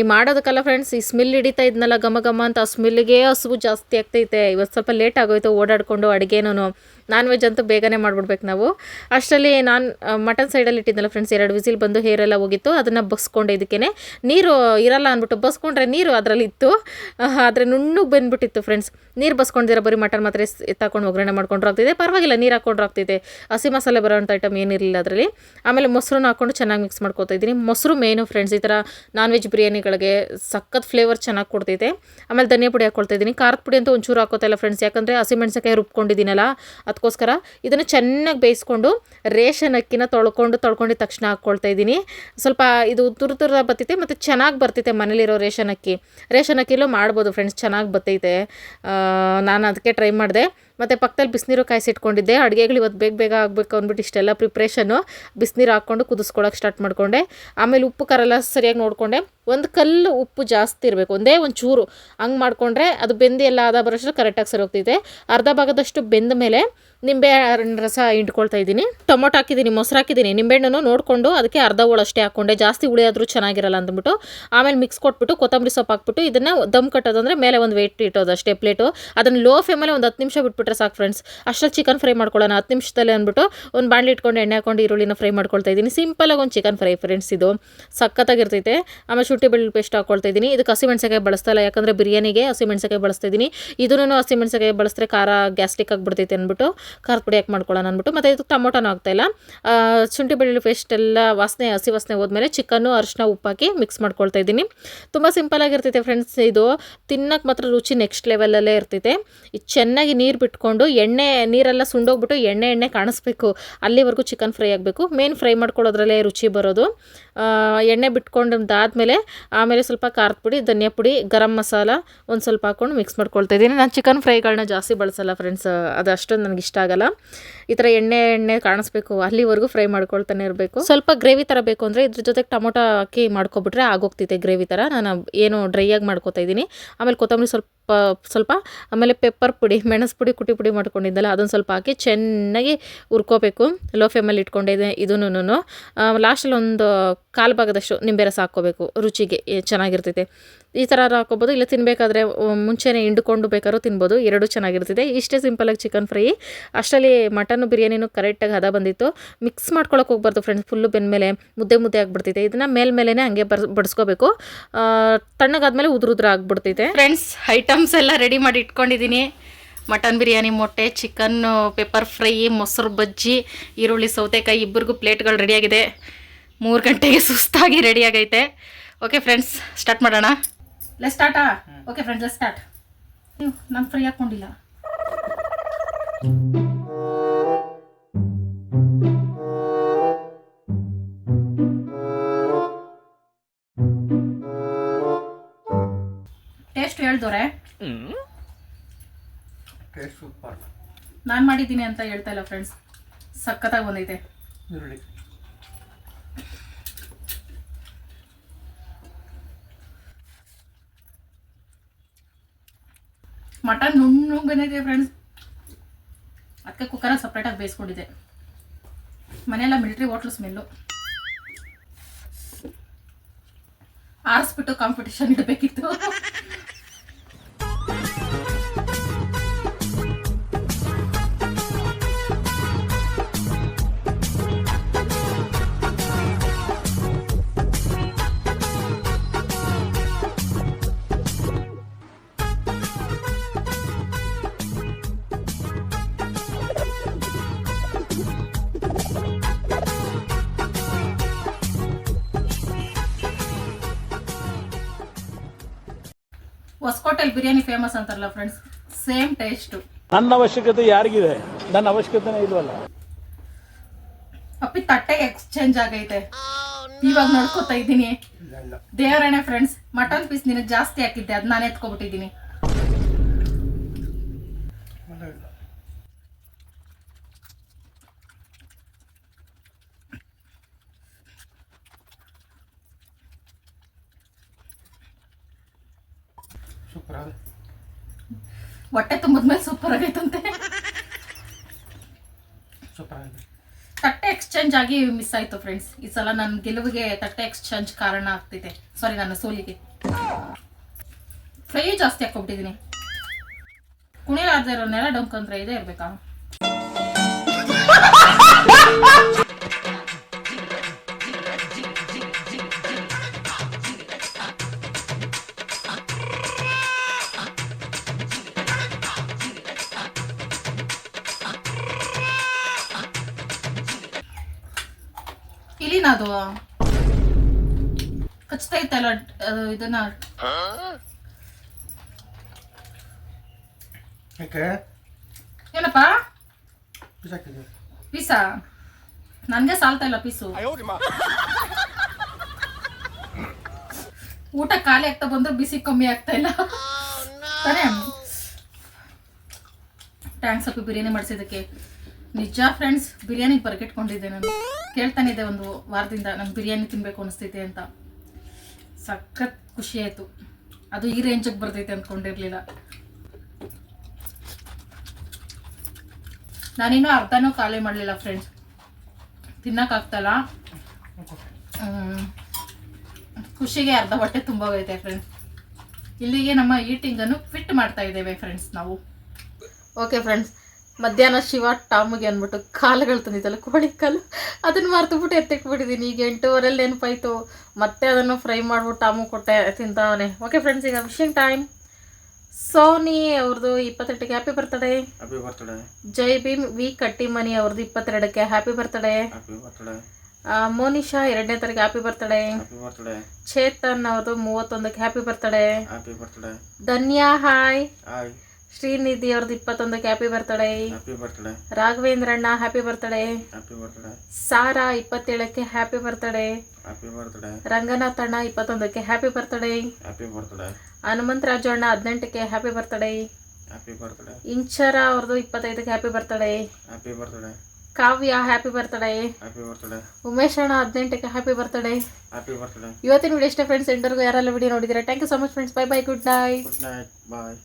ಈ ಮಾಡೋದಕ್ಕಲ್ಲ ಫ್ರೆಂಡ್ಸ್ ಈ ಸ್ಮೆಲ್ ಹಿಡಿತಾ ಇದ್ನಲ್ಲ ಘಮ ಘಮ ಅಂತ ಆ ಸ್ಮೆಲ್ಗೆ ಹಸುವು ಜಾಸ್ತಿ ಆಗ್ತೈತೆ. ಇವತ್ತು ಸ್ವಲ್ಪ ಲೇಟ್ ಆಗೋಯ್ತು ಓಡಾಡಿಕೊಂಡು ಅಡುಗೆನೂ ನಾನ್ ವೆಜ್ ಅಂತೂ ಬೇಗನೆ ಮಾಡಿಬಿಡ್ಬೇಕು ನಾವು. ಅಷ್ಟರಲ್ಲಿ ನಾನು ಮಟನ್ ಸೈಡಲ್ಲಿ ಇಟ್ಟಿದ್ದಲ್ಲ ಫ್ರೆಂಡ್ಸ್ ಎರಡು ವಿಸಿಲ್ ಬಂದು ಹೇರೆಲ್ಲ ಹೋಗಿತ್ತು, ಅದನ್ನು ಬಸ್ಕೊಂಡೆ ಇದಕ್ಕೇ ನೀರು ಇರಲ್ಲ ಅಂದ್ಬಿಟ್ಟು ಬಸ್ಕೊಂಡ್ರೆ ನೀರು ಅದರಲ್ಲಿ ಇತ್ತು ಆದರೆ ನುಣ್ಣಗೆ ಬಂದ್ಬಿಟ್ಟಿತ್ತು ಫ್ರೆಂಡ್ಸ್ ನೀರು ಬಸ್ಕೊಂಡಿರ ಬರೀ ಮಟನ್ ಮಾತ್ರ ಎತ್ತಾಕೊಂಡು ಒಗ್ಗರಣೆ ಮಾಡ್ಕೊಂಡ್ರು ಆಗ್ತಿದೆ. ಪರವಾಗಿಲ್ಲ, ನೀರು ಹಾಕೊಂಡ್ರೆ ಆಗ್ತಿದೆ. ಹಸಿ ಮಸಾಲೆ ಬರೋವಂಥ ಐಟಮ್ ಏನಿರಲಿಲ್ಲ ಅದರಲ್ಲಿ. ಆಮೇಲೆ ಮೊಸರನ್ನ ಹಾಕ್ಕೊಂಡು ಚೆನ್ನಾಗಿ ಮಿಕ್ಸ್ ಮಾಡ್ಕೊತಾ ಇದ್ದೀನಿ. ಮೊಸರು ಮೇನು ಫ್ರೆಂಡ್ಸ್ ಈ ಥರ ನಾನ್ ವೆಜ್ ಬಿರಿಯಾನಿಗಳಿಗೆ ಸಖತ್ ಫ್ಲೇವರ್ ಚೆನ್ನಾಗಿ ಕೊಡ್ತೈತೆ ಆಮೇಲೆ ಧನಿಯಾ ಪುಡಿ ಹಾಕ್ಕೊಳ್ತಾ ಇದ್ದೀನಿ. ಖಾರದ ಪುಡಿ ಅಂತೂ ಒಂಚೂರು ಹಾಕೋತಾ ಇಲ್ಲ ಫ್ರೆಂಡ್ಸ್ ಯಾಕಂದರೆ ಹಸಿಮೆಣ್ಸಿಕಾಯಿ ರುಬ್ಕೊಂಡಿದ್ದೀನಲ್ಲ ಅದಕ್ಕೋಸ್ಕರ ಇದನ್ನು ಚೆನ್ನಾಗಿ ಬೇಯಿಸ್ಕೊಂಡು ರೇಷನ್ ಅಕ್ಕಿನ ತೊಳ್ಕೊಂಡು, ತೊಳ್ಕೊಂಡಿದ ತಕ್ಷಣ ಹಾಕ್ಕೊಳ್ತಾ ಇದ್ದೀನಿ. ಸ್ವಲ್ಪ ಇದು ತುರು ತುರ ಬರ್ತೈತೆ ಮತ್ತು ಚೆನ್ನಾಗಿ ಬರ್ತೈತೆ ಮನೇಲಿರೋ ರೇಷನ್ ಅಕ್ಕಿ. ರೇಷನ್ ಅಕ್ಕಿಲೂ ಮಾಡ್ಬೋದು ಫ್ರೆಂಡ್ಸ್, ಚೆನ್ನಾಗಿ ಬರ್ತೈತೆ ನಾನು ಅದಕ್ಕೆ ಟ್ರೈ ಮಾಡಿದೆ. ಮತ್ತು ಪಕ್ಕದಲ್ಲಿ ಬಿಸಿನೀರು ಕಾಯಿಸಿಟ್ಕೊಂಡಿದ್ದೆ. ಅಡುಗೆಗಳು ಇವತ್ತು ಬೇಗ ಬೇಗ ಆಗಬೇಕು ಅಂದ್ಬಿಟ್ಟು ಇಷ್ಟೆಲ್ಲ ಪ್ರಿಪ್ರೇಷನ್ನು ಬಿಸಿನೀರು ಹಾಕ್ಕೊಂಡು ಕುದಿಸ್ಕೊಳಕ್ಕೆ ಸ್ಟಾರ್ಟ್ ಮಾಡಿಕೊಂಡೆ. ಆಮೇಲೆ ಉಪ್ಪು ಖಾರ ಎಲ್ಲ ಸರಿಯಾಗಿ ನೋಡಿಕೊಂಡೆ. ಒಂದು ಕಲ್ಲು ಉಪ್ಪು ಜಾಸ್ತಿ ಇರಬೇಕು. ಒಂದೇ ಒಂದು ಚೂರು. ಹಂಗೆ ಮಾಡಿಕೊಂಡ್ರೆ ಅದು ಬೆಂದು ಎಲ್ಲ ಆದ ಬರೋಷ್ಟು ಕರೆಕ್ಟಾಗಿ ಸರಿ ಹೋಗ್ತೈತೆ. ಅರ್ಧ ಭಾಗದಷ್ಟು ಬೆಂದ ಮೇಲೆ ನಿಂಬೆ ರಸ ಹಿಂಡ್ಕೊಳ್ತಾ ಇದ್ದೀನಿ. ಟೊಮೊಟೊ ಹಾಕಿದ್ದೀನಿ, ಮೊಸರು ಹಾಕಿದ್ದೀನಿ. ನಿಂಬೆಹಣ್ಣು ನೋಡಿಕೊಂಡು ಅದಕ್ಕೆ ಅರ್ಧ ಹೋಳು ಅಷ್ಟೇ ಹಾಕ್ಕೊಂಡೆ. ಜಾಸ್ತಿ ಹುಳಿ ಆದರೂ ಚೆನ್ನಾಗಿರಲ್ಲ ಅಂದ್ಬಿಟ್ಟು. ಆಮೇಲೆ ಮಿಕ್ಸ್ ಕೊಟ್ಬಿಟ್ಟು ಕೊತ್ತಂಬರಿ ಸೊಪ್ಪು ಹಾಕ್ಬಿಟ್ಟು ಇದನ್ನು ದಮ್ ಕಟ್ಟೋದಂದ್ರೆ ಮೇಲೆ ಒಂದು ವೇಟ್ ಇಟ್ಟೋದು ಅಷ್ಟೇ ಪ್ಲೇಟು ಅದನ್ನು ಲೋ ಫ್ಲೇಮಲ್ಲಿ ಒಂದು ಹತ್ತು ನಿಮಿಷ ಬಿಟ್ಬಿಟ್ರೆ ಸಾಕು ಫ್ರೆಂಡ್ಸ್ ಅಷ್ಟರಲ್ಲಿ ಚಿಕನ್ ಫ್ರೈ ಮಾಡ್ಕೊಳ್ಳೋಣ. ಹತ್ತು ನಿಮಿಷದಲ್ಲಿ ಅಂದ್ಬಿಟ್ಟು ಒಂದು ಬಾಣಲಿ ಇಟ್ಕೊಂಡು ಎಣ್ಣೆ ಹಾಕೊಂಡು ಈರುಳ್ಳಿನ ಫ್ರೈ ಮಾಡ್ಕೊಳ್ತಾ ಇದ್ದೀನಿ. ಸಿಂಪಲಾಗಿ ಒಂದು ಚಿಕನ್ ಫ್ರೈ ಫ್ರೆಂಡ್ಸ್ ಇದು. ಸಖತ್ತಾಗಿರ್ತೈತೆ. ಆಮೇಲೆ ಶುಂಠಿ ಬೆಳ್ಳುಳ್ಳಿ ಪೇಸ್ಟ್ ಹಾಕೊಳ್ತಾ ಇದ್ದೀನಿ. ಇದಕ್ಕೆ ಹಸಿಮೆಣ್ಸಿಕಾಯಿ ಬಳಸ್ತಾ ಇಲ್ಲ ಯಾಕಂದರೆ ಬಿರಿಯಾನಿಗೆ ಹಸಿಮೆಣ್ಸಿಕಾಯಿ ಬಳಸ್ತಾ ಇದ್ದೀನಿ. ಇದನ್ನು ಹಸಿಮೆಣ್ಸಿಕಾಯಿ ಬಳಸಿದ್ರೆ ಖಾರ ಗ್ಯಾಸ್ಟಿಕ್ ಆಗಿಬಿಡ್ತೈತೆ ಅಂದ್ಬಿಟ್ಟು, ಖಾರದ ಪುಡಿ ಹಾಕಿ ಮಾಡ್ಕೊಳ್ಳೋಣ ಅಂದ್ಬಿಟ್ಟು. ಮತ್ತು ಇದಕ್ಕೆ ಟೊಮೊಟೊನೂ ಇಲ್ಲ. ಶುಂಠಿ ಬೆಳ್ಳುಳ್ಳಿ ಪೇಸ್ಟ್ ಎಲ್ಲ ವಾಸನೆ, ಹಸಿ ವಾಸನೆ ಹೋದ್ಮೇಲೆ ಚಿಕನ್ನು ಅರಿಶಿನ ಉಪ್ಪಾಕಿ ಮಿಕ್ಸ್ ಮಾಡ್ಕೊಳ್ತಾ ಇದ್ದೀನಿ. ತುಂಬ ಸಿಂಪಲ್ ಆಗಿರ್ತೈತೆ ಫ್ರೆಂಡ್ಸ್ ಇದು. ತಿನ್ನಕ್ಕೆ ಮಾತ್ರ ರುಚಿ ನೆಕ್ಸ್ಟ್ ಲೆವೆಲಲ್ಲೇ ಇರ್ತೈತೆ. ಚೆನ್ನಾಗಿ ನೀರು ಬಿಟ್ಕೊಂಡು ಎಣ್ಣೆ, ನೀರೆಲ್ಲ ಸುಂಡೋಗ್ಬಿಟ್ಟು ಎಣ್ಣೆ ಎಣ್ಣೆ ಕಾಣಿಸ್ಬೇಕು. ಅಲ್ಲಿವರೆಗೂ ಚಿಕನ್ ಫ್ರೈ ಆಗಬೇಕು. ಮೇನ್ ಫ್ರೈ ಮಾಡ್ಕೊಳ್ಳೋದ್ರಲ್ಲೇ ರುಚಿ ಬರೋದು. ಎಣ್ಣೆ ಎಣ್ಣೆ ಬಿಟ್ಕೊಂಡಾದ್ಮೇಲೆ ಆಮೇಲೆ ಸ್ವಲ್ಪ ಖಾರದ ಪುಡಿ, ಧನಿಯಾ ಪುಡಿ, ಗರಂ ಮಸಾಲ ಒಂದು ಸ್ವಲ್ಪ ಹಾಕ್ಕೊಂಡು ಮಿಕ್ಸ್ ಮಾಡ್ಕೊಳ್ತಾ ಇದ್ದೀನಿ. ನಾನು ಚಿಕನ್ ಫ್ರೈಗಳನ್ನ ಜಾಸ್ತಿ ಬಳಸಲ್ಲ ಫ್ರೆಂಡ್ಸ್ ಅದು ಅಷ್ಟೊಂದು ನನಗೆ ಇಷ್ಟ ಆಗಲ್ಲ. ಈ ಥರ ಎಣ್ಣೆ ಎಣ್ಣೆ ಕಾಣಿಸ್ಬೇಕು, ಅಲ್ಲಿವರೆಗೂ ಫ್ರೈ ಮಾಡ್ಕೊಳ್ತಾನೆ ಇರಬೇಕು. ಸ್ವಲ್ಪ ಗ್ರೇವಿ ಥರ ಬೇಕು ಅಂದರೆ ಇದ್ರ ಜೊತೆಗೆ ಟೊಮೊಟೊ ಹಾಕಿ ಮಾಡ್ಕೊಬಿಟ್ರೆ ಆಗೋಗ್ತೈತೆ ಗ್ರೇವಿ ಥರ. ನಾನು ಏನು ಡ್ರೈ ಆಗಿ ಮಾಡ್ಕೊತಾ ಇದ್ದೀನಿ. ಆಮೇಲೆ ಕೊತ್ತಂಬರಿ ಸ್ವಲ್ಪ ಸ್ವಲ್ಪ, ಆಮೇಲೆ ಪೆಪ್ಪರ್ ಪುಡಿ, ಮೆಣಸು ಪುಡಿ, ಕುಟಿ ಪುಡಿ ಮಾಡ್ಕೊಂಡಿದ್ದಲ್ಲ ಅದೊಂದು ಸ್ವಲ್ಪ ಹಾಕಿ ಚೆನ್ನಾಗಿ ಉರ್ಕೋಬೇಕು ಲೋ ಫ್ಲೇಮಲ್ಲಿ ಇಟ್ಕೊಂಡಿದ್ದೆ ಇದನ್ನು ಲಾಸ್ಟಲ್ಲಿ ಒಂದು ಕಾಲು ಭಾಗದಷ್ಟು ನಿಂಬೆ ರಸ ಹಾಕ್ಕೋಬೇಕು ರುಚಿಗೆ ಚೆನ್ನಾಗಿರ್ತೈತೆ. ಈ ಥರ ಹಾಕೋಬೋದು ಇಲ್ಲ ತಿನ್ನಬೇಕಾದ್ರೆ ಮುಂಚೆನೆ ಹಿಂಡ್ಕೊಂಡು ಬೇಕಾದ್ರೂ ತಿನ್ಬೋದು. ಎರಡೂ ಚೆನ್ನಾಗಿರ್ತೈತೆ ಇಷ್ಟೇ ಸಿಂಪಲಾಗಿ ಚಿಕನ್ ಫ್ರೈ ಅಷ್ಟರಲ್ಲಿ ಮಟನ್ ಬಿರಿಯಾನಿನೂ ಕರೆಕ್ಟಾಗಿ ಹದ ಬಂದಿತ್ತು. ಮಿಕ್ಸ್ ಮಾಡ್ಕೊಳಕ್ಕೆ ಹೋಗ್ಬಾರ್ದು ಫ್ರೆಂಡ್ಸ್ ಫುಲ್ಲು ಬೆಂದಮೇಲೆ ಮುದ್ದೆ ಮುದ್ದೆ ಆಗಿಬಿಡ್ತೈತೆ. ಇದನ್ನು ಮೇಲ್ಮೇಲೆ ಹಂಗೆ ಬರ್, ಬಡಿಸ್ಕೋಬೇಕು. ತಣ್ಣಗಾದ್ಮೇಲೆ ಉದುರು ಉದ್ರ ಆಗಿಬಿಡ್ತೈತೆ. ಫ್ರೆಂಡ್ಸ್ ಐಟಮ್ಸ್ ಎಲ್ಲ ರೆಡಿ ಮಾಡಿ ಇಟ್ಕೊಂಡಿದ್ದೀನಿ. ಮಟನ್ ಬಿರಿಯಾನಿ, ಮೊಟ್ಟೆ ಚಿಕನ್ನು ಪೆಪ್ಪರ್ ಫ್ರೈ ಮೊಸರು ಬಜ್ಜಿ, ಈರುಳ್ಳಿ, ಸೌತೆಕಾಯಿ, ಇಬ್ಬರಿಗೂ ಪ್ಲೇಟ್ಗಳು ರೆಡಿಯಾಗಿದೆ ಮೂರು ಗಂಟೆಗೆ ಸುಸ್ತಾಗಿ ರೆಡಿಯಾಗೈತೆ ಓಕೆ ಫ್ರೆಂಡ್ಸ್ ಸ್ಟಾರ್ಟ್ ಮಾಡೋಣ. ಲೆಸ್ ಸ್ಟಾರ್ಟಾ ಓಕೆ ಫ್ರೆಂಡ್ಸ್ ಲೆಸ್ ಸ್ಟಾರ್ಟ್ ನೀವು ನಾನು ಫ್ರೀ ಹಾಕ್ಕೊಂಡಿಲ್ಲ ಟೇಸ್ಟ್ ಹೇಳ್ದೋರೆ. Taste super. ನಾನು ಮಾಡಿದ್ದೀನಿ ಅಂತ ಹೇಳ್ತಾ ಇಲ್ಲ ಫ್ರೆಂಡ್ಸ್ ಸಖತ್ತಾಗಿ ಬಂದೈತೆ. ಈರುಳ್ಳಿ. ಮಟನ್ ನುಣ್ಣಗೆ ಇದೆ ಫ್ರೆಂಡ್ಸ್ ಅದಕ್ಕೆ ಕುಕ್ಕರಲ್ಲಿ ಸಪ್ರೇಟಾಗಿ ಬೇಯಿಸ್ಕೊಂಡಿದ್ದೆ. ಮನೆಯೆಲ್ಲ ಮಿಲಿಟ್ರಿ ಹೋಟ್ಲು ಸ್ಮೆಲ್ಲು ಆರಿಸ್ಬಿಟ್ಟು ಕಾಂಪಿಟಿಷನ್ ಇಡಬೇಕಿತ್ತು. ಹೊಸಕೋಟೆಲ್ ಬಿರಿಯಾನಿ ಫೇಮಸ್ ಅಂತಾರಲ್ಲ ಫ್ರೆಂಡ್ಸ್ ಸೇಮ್ ಟೇಸ್ಟು ನನ್ನ ಅವಶ್ಯಕತೆ ಯಾರಿಗಿದೆ? ನನ್ನ ಅವಶ್ಯಕತೆನೇ ಇಲ್ವಲ್ಲ. ಅಪ್ಪಿ ತಟ್ಟೆ ಎಕ್ಸ್ಚೇಂಜ್ ಆಗೈತೆ. ಇವಾಗ ನೋಡ್ಕೋತಾ ಇದ್ದೀನಿ. ದೇವರಣೆ ಫ್ರೆಂಡ್ಸ್ ಮಟನ್ ಪೀಸ್ ನಿನಗೆ ಜಾಸ್ತಿ ಹಾಕಿದ್ದೆ ಅದ್ ನಾನು ಎತ್ಕೊಬಿಟ್ಟಿದ್ದೀನಿ. ಹೊಟ್ಟೆ ತುಂಬಿದ್ಮೇಲೆ ಸೂಪರ್ ಆಗೈತಂತೆ. ಸೂಪರ್ ಆಗಿದೆ ತಟ್ಟೆ ಎಕ್ಸ್ಚೇಂಜ್ ಆಗಿ ಮಿಸ್ ಆಯ್ತು ಫ್ರೆಂಡ್ಸ್ ಈ ಸಲ ನನ್ನ ಗೆಲುವಿಗೆ ತಟ್ಟೆ ಎಕ್ಸ್ಚೇಂಜ್ ಕಾರಣ ಆಗ್ತಿದೆ. ಸಾರಿ ನನ್ನ ಸೋಲಿಗೆ. ಫ್ರೈ ಜಾಸ್ತಿ ಹಾಕೊಬಿಟ್ಟಿದ್ದೀನಿ ಕುಣಿಲಾರ್ದೇ ಇರೋ ನೆಲ ಡಂಕಂತ್ರ ಇದೇ ಇರ್ಬೇಕಾ? ಅದು? ಕಚ್ತೈತಲ್ಲ ಅದು ಇದನ್ನ? ಏನಪ್ಪ? ಪೀಸಾ? ನನಗೆ ಸಾಲ್ತಾ ಇಲ್ಲ ಪೀಸು. ಊಟ ಖಾಲಿ ಆಗ್ತಾ ಬಂದ್ರೆ ಬಿಸಿ ಕಮ್ಮಿ ಆಗ್ತಾ ಇಲ್ಲ. ಸರಿ ಟ್ಯಾಂಕ್ಸ್ ಅಪ್ಪಿ ಬಿರಿಯಾನಿ ಮಾಡಿಸಿದ್ದಕ್ಕೆ. ನಿಜ ಫ್ರೆಂಡ್ಸ್ ಬಿರಿಯಾನಿ ಬರ್ಗೆಟ್ಕೊಂಡಿದ್ದೆ ನಾನು. ಕೇಳ್ತಾನಿದ್ದೆ ಒಂದು ವಾರದಿಂದ ನಂಗೆ ಬಿರಿಯಾನಿ ತಿನ್ನಬೇಕು ಅನಿಸ್ತೈತೆ ಅಂತ. ಸಖತ್ ಖುಷಿ ಆಯಿತು. ಅದು ಈ ರೇಂಜಿಗೆ ಬರ್ತೈತೆ ಅಂದ್ಕೊಂಡಿರಲಿಲ್ಲ ನಾನಿನ್ನೂ ಅರ್ಧನೂ ಖಾಲಿ ಮಾಡಲಿಲ್ಲ ಫ್ರೆಂಡ್ಸ್ ತಿನ್ನೋಕ್ಕಾಗ್ತಲ್ಲ. ಖುಷಿಗೆ ಅರ್ಧ ಹೊಟ್ಟೆ ತುಂಬೋಗೈತೆ ಫ್ರೆಂಡ್ಸ್ ಇಲ್ಲಿಗೆ ನಮ್ಮ ಈಟಿಂಗನ್ನು ಫಿಟ್ ಮಾಡ್ತಾ ಇದ್ದೇವೆ ಫ್ರೆಂಡ್ಸ್ ನಾವು. ಓಕೆ ಫ್ರೆಂಡ್ಸ್ ಮಧ್ಯಾಹ್ನ ಶಿವ ಟಾಮಿಗೆ ಅಂದ್ಬಿಟ್ಟು ಕಾಲುಗಳು ತಂದಿದ್ದಲ್ಲ ಕೋಳಿ ಕಾಲು. ಅದನ್ನು ಮರ್ತುಬಿಟ್ಟು ಎತ್ತಿಟ್ಬಿಟ್ಟಿದ್ದೀನಿ ಈಗ ಎಂಟೂವರೆಲ್ಲಿ ನೆನಪಾಯ್ತು. ಮತ್ತೆ ಅದನ್ನು ಫ್ರೈ ಮಾಡ್ಬಿಟ್ಟು ಟಾಮು ಕೊಟ್ಟೆ ತಿಂತಾವನೆ. ಓಕೆ ಫ್ರೆಂಡ್ಸ್ ಈಗ ವಿಶಿಂಗ್ ಟೈಮ್ ಸೋನಿ ಅವ್ರದ್ದು ಇಪ್ಪತ್ತೆಂಟಕ್ಕೆ happy birthday happy birthday Jai Bhim V Kattimani ಅವ್ರದ್ದು ಇಪ್ಪತ್ತೆರಡಕ್ಕೆ happy birthday happy birthday Monisha ಎರಡನೇ ತಾರೀಕು happy birthday happy birthday Chetan ಅವ್ರದ್ದು ಮೂವತ್ತೊಂದಕ್ಕೆ happy birthday happy birthday Dhanya hi hi Srinidhi ಅವ್ರದ್ದು ಇಪ್ಪತ್ತೊಂದಕ್ಕೆ happy birthday happy birthday ರಾಘವೇಂದ್ರಣ್ಣ happy birthday happy birthday Sara ಇಪ್ಪತ್ತೇಳಕ್ಕೆ happy birthday happy birthday Ranganath ಅಣ್ಣ ಇಪ್ಪತ್ತೊಂದಕ್ಕೆ happy birthday happy Raju Hanumantharaju ಅಣ್ಣ ಹದಿನೆಂಟಕ್ಕೆ happy birthday happy birthday Inchara ಅವ್ರದ್ದು ಇಪ್ಪತ್ತೈದಕ್ಕೆ happy birthday happy birthday Kavya happy birthday happy birthday Umesh ಅಣ್ಣ ಹದಿನೆಂಟಕ್ಕೆ happy birthday happy birthday ಇವತ್ತಿನ video ಇಷ್ಟ friends ಎಂಟರ್ಗೂ ಯಾರೆಲ್ಲ ವಿಡಿಯೋ ನೋಡಿದ್ದೀರಾ? Thank you so much friends bye bye good night good night bye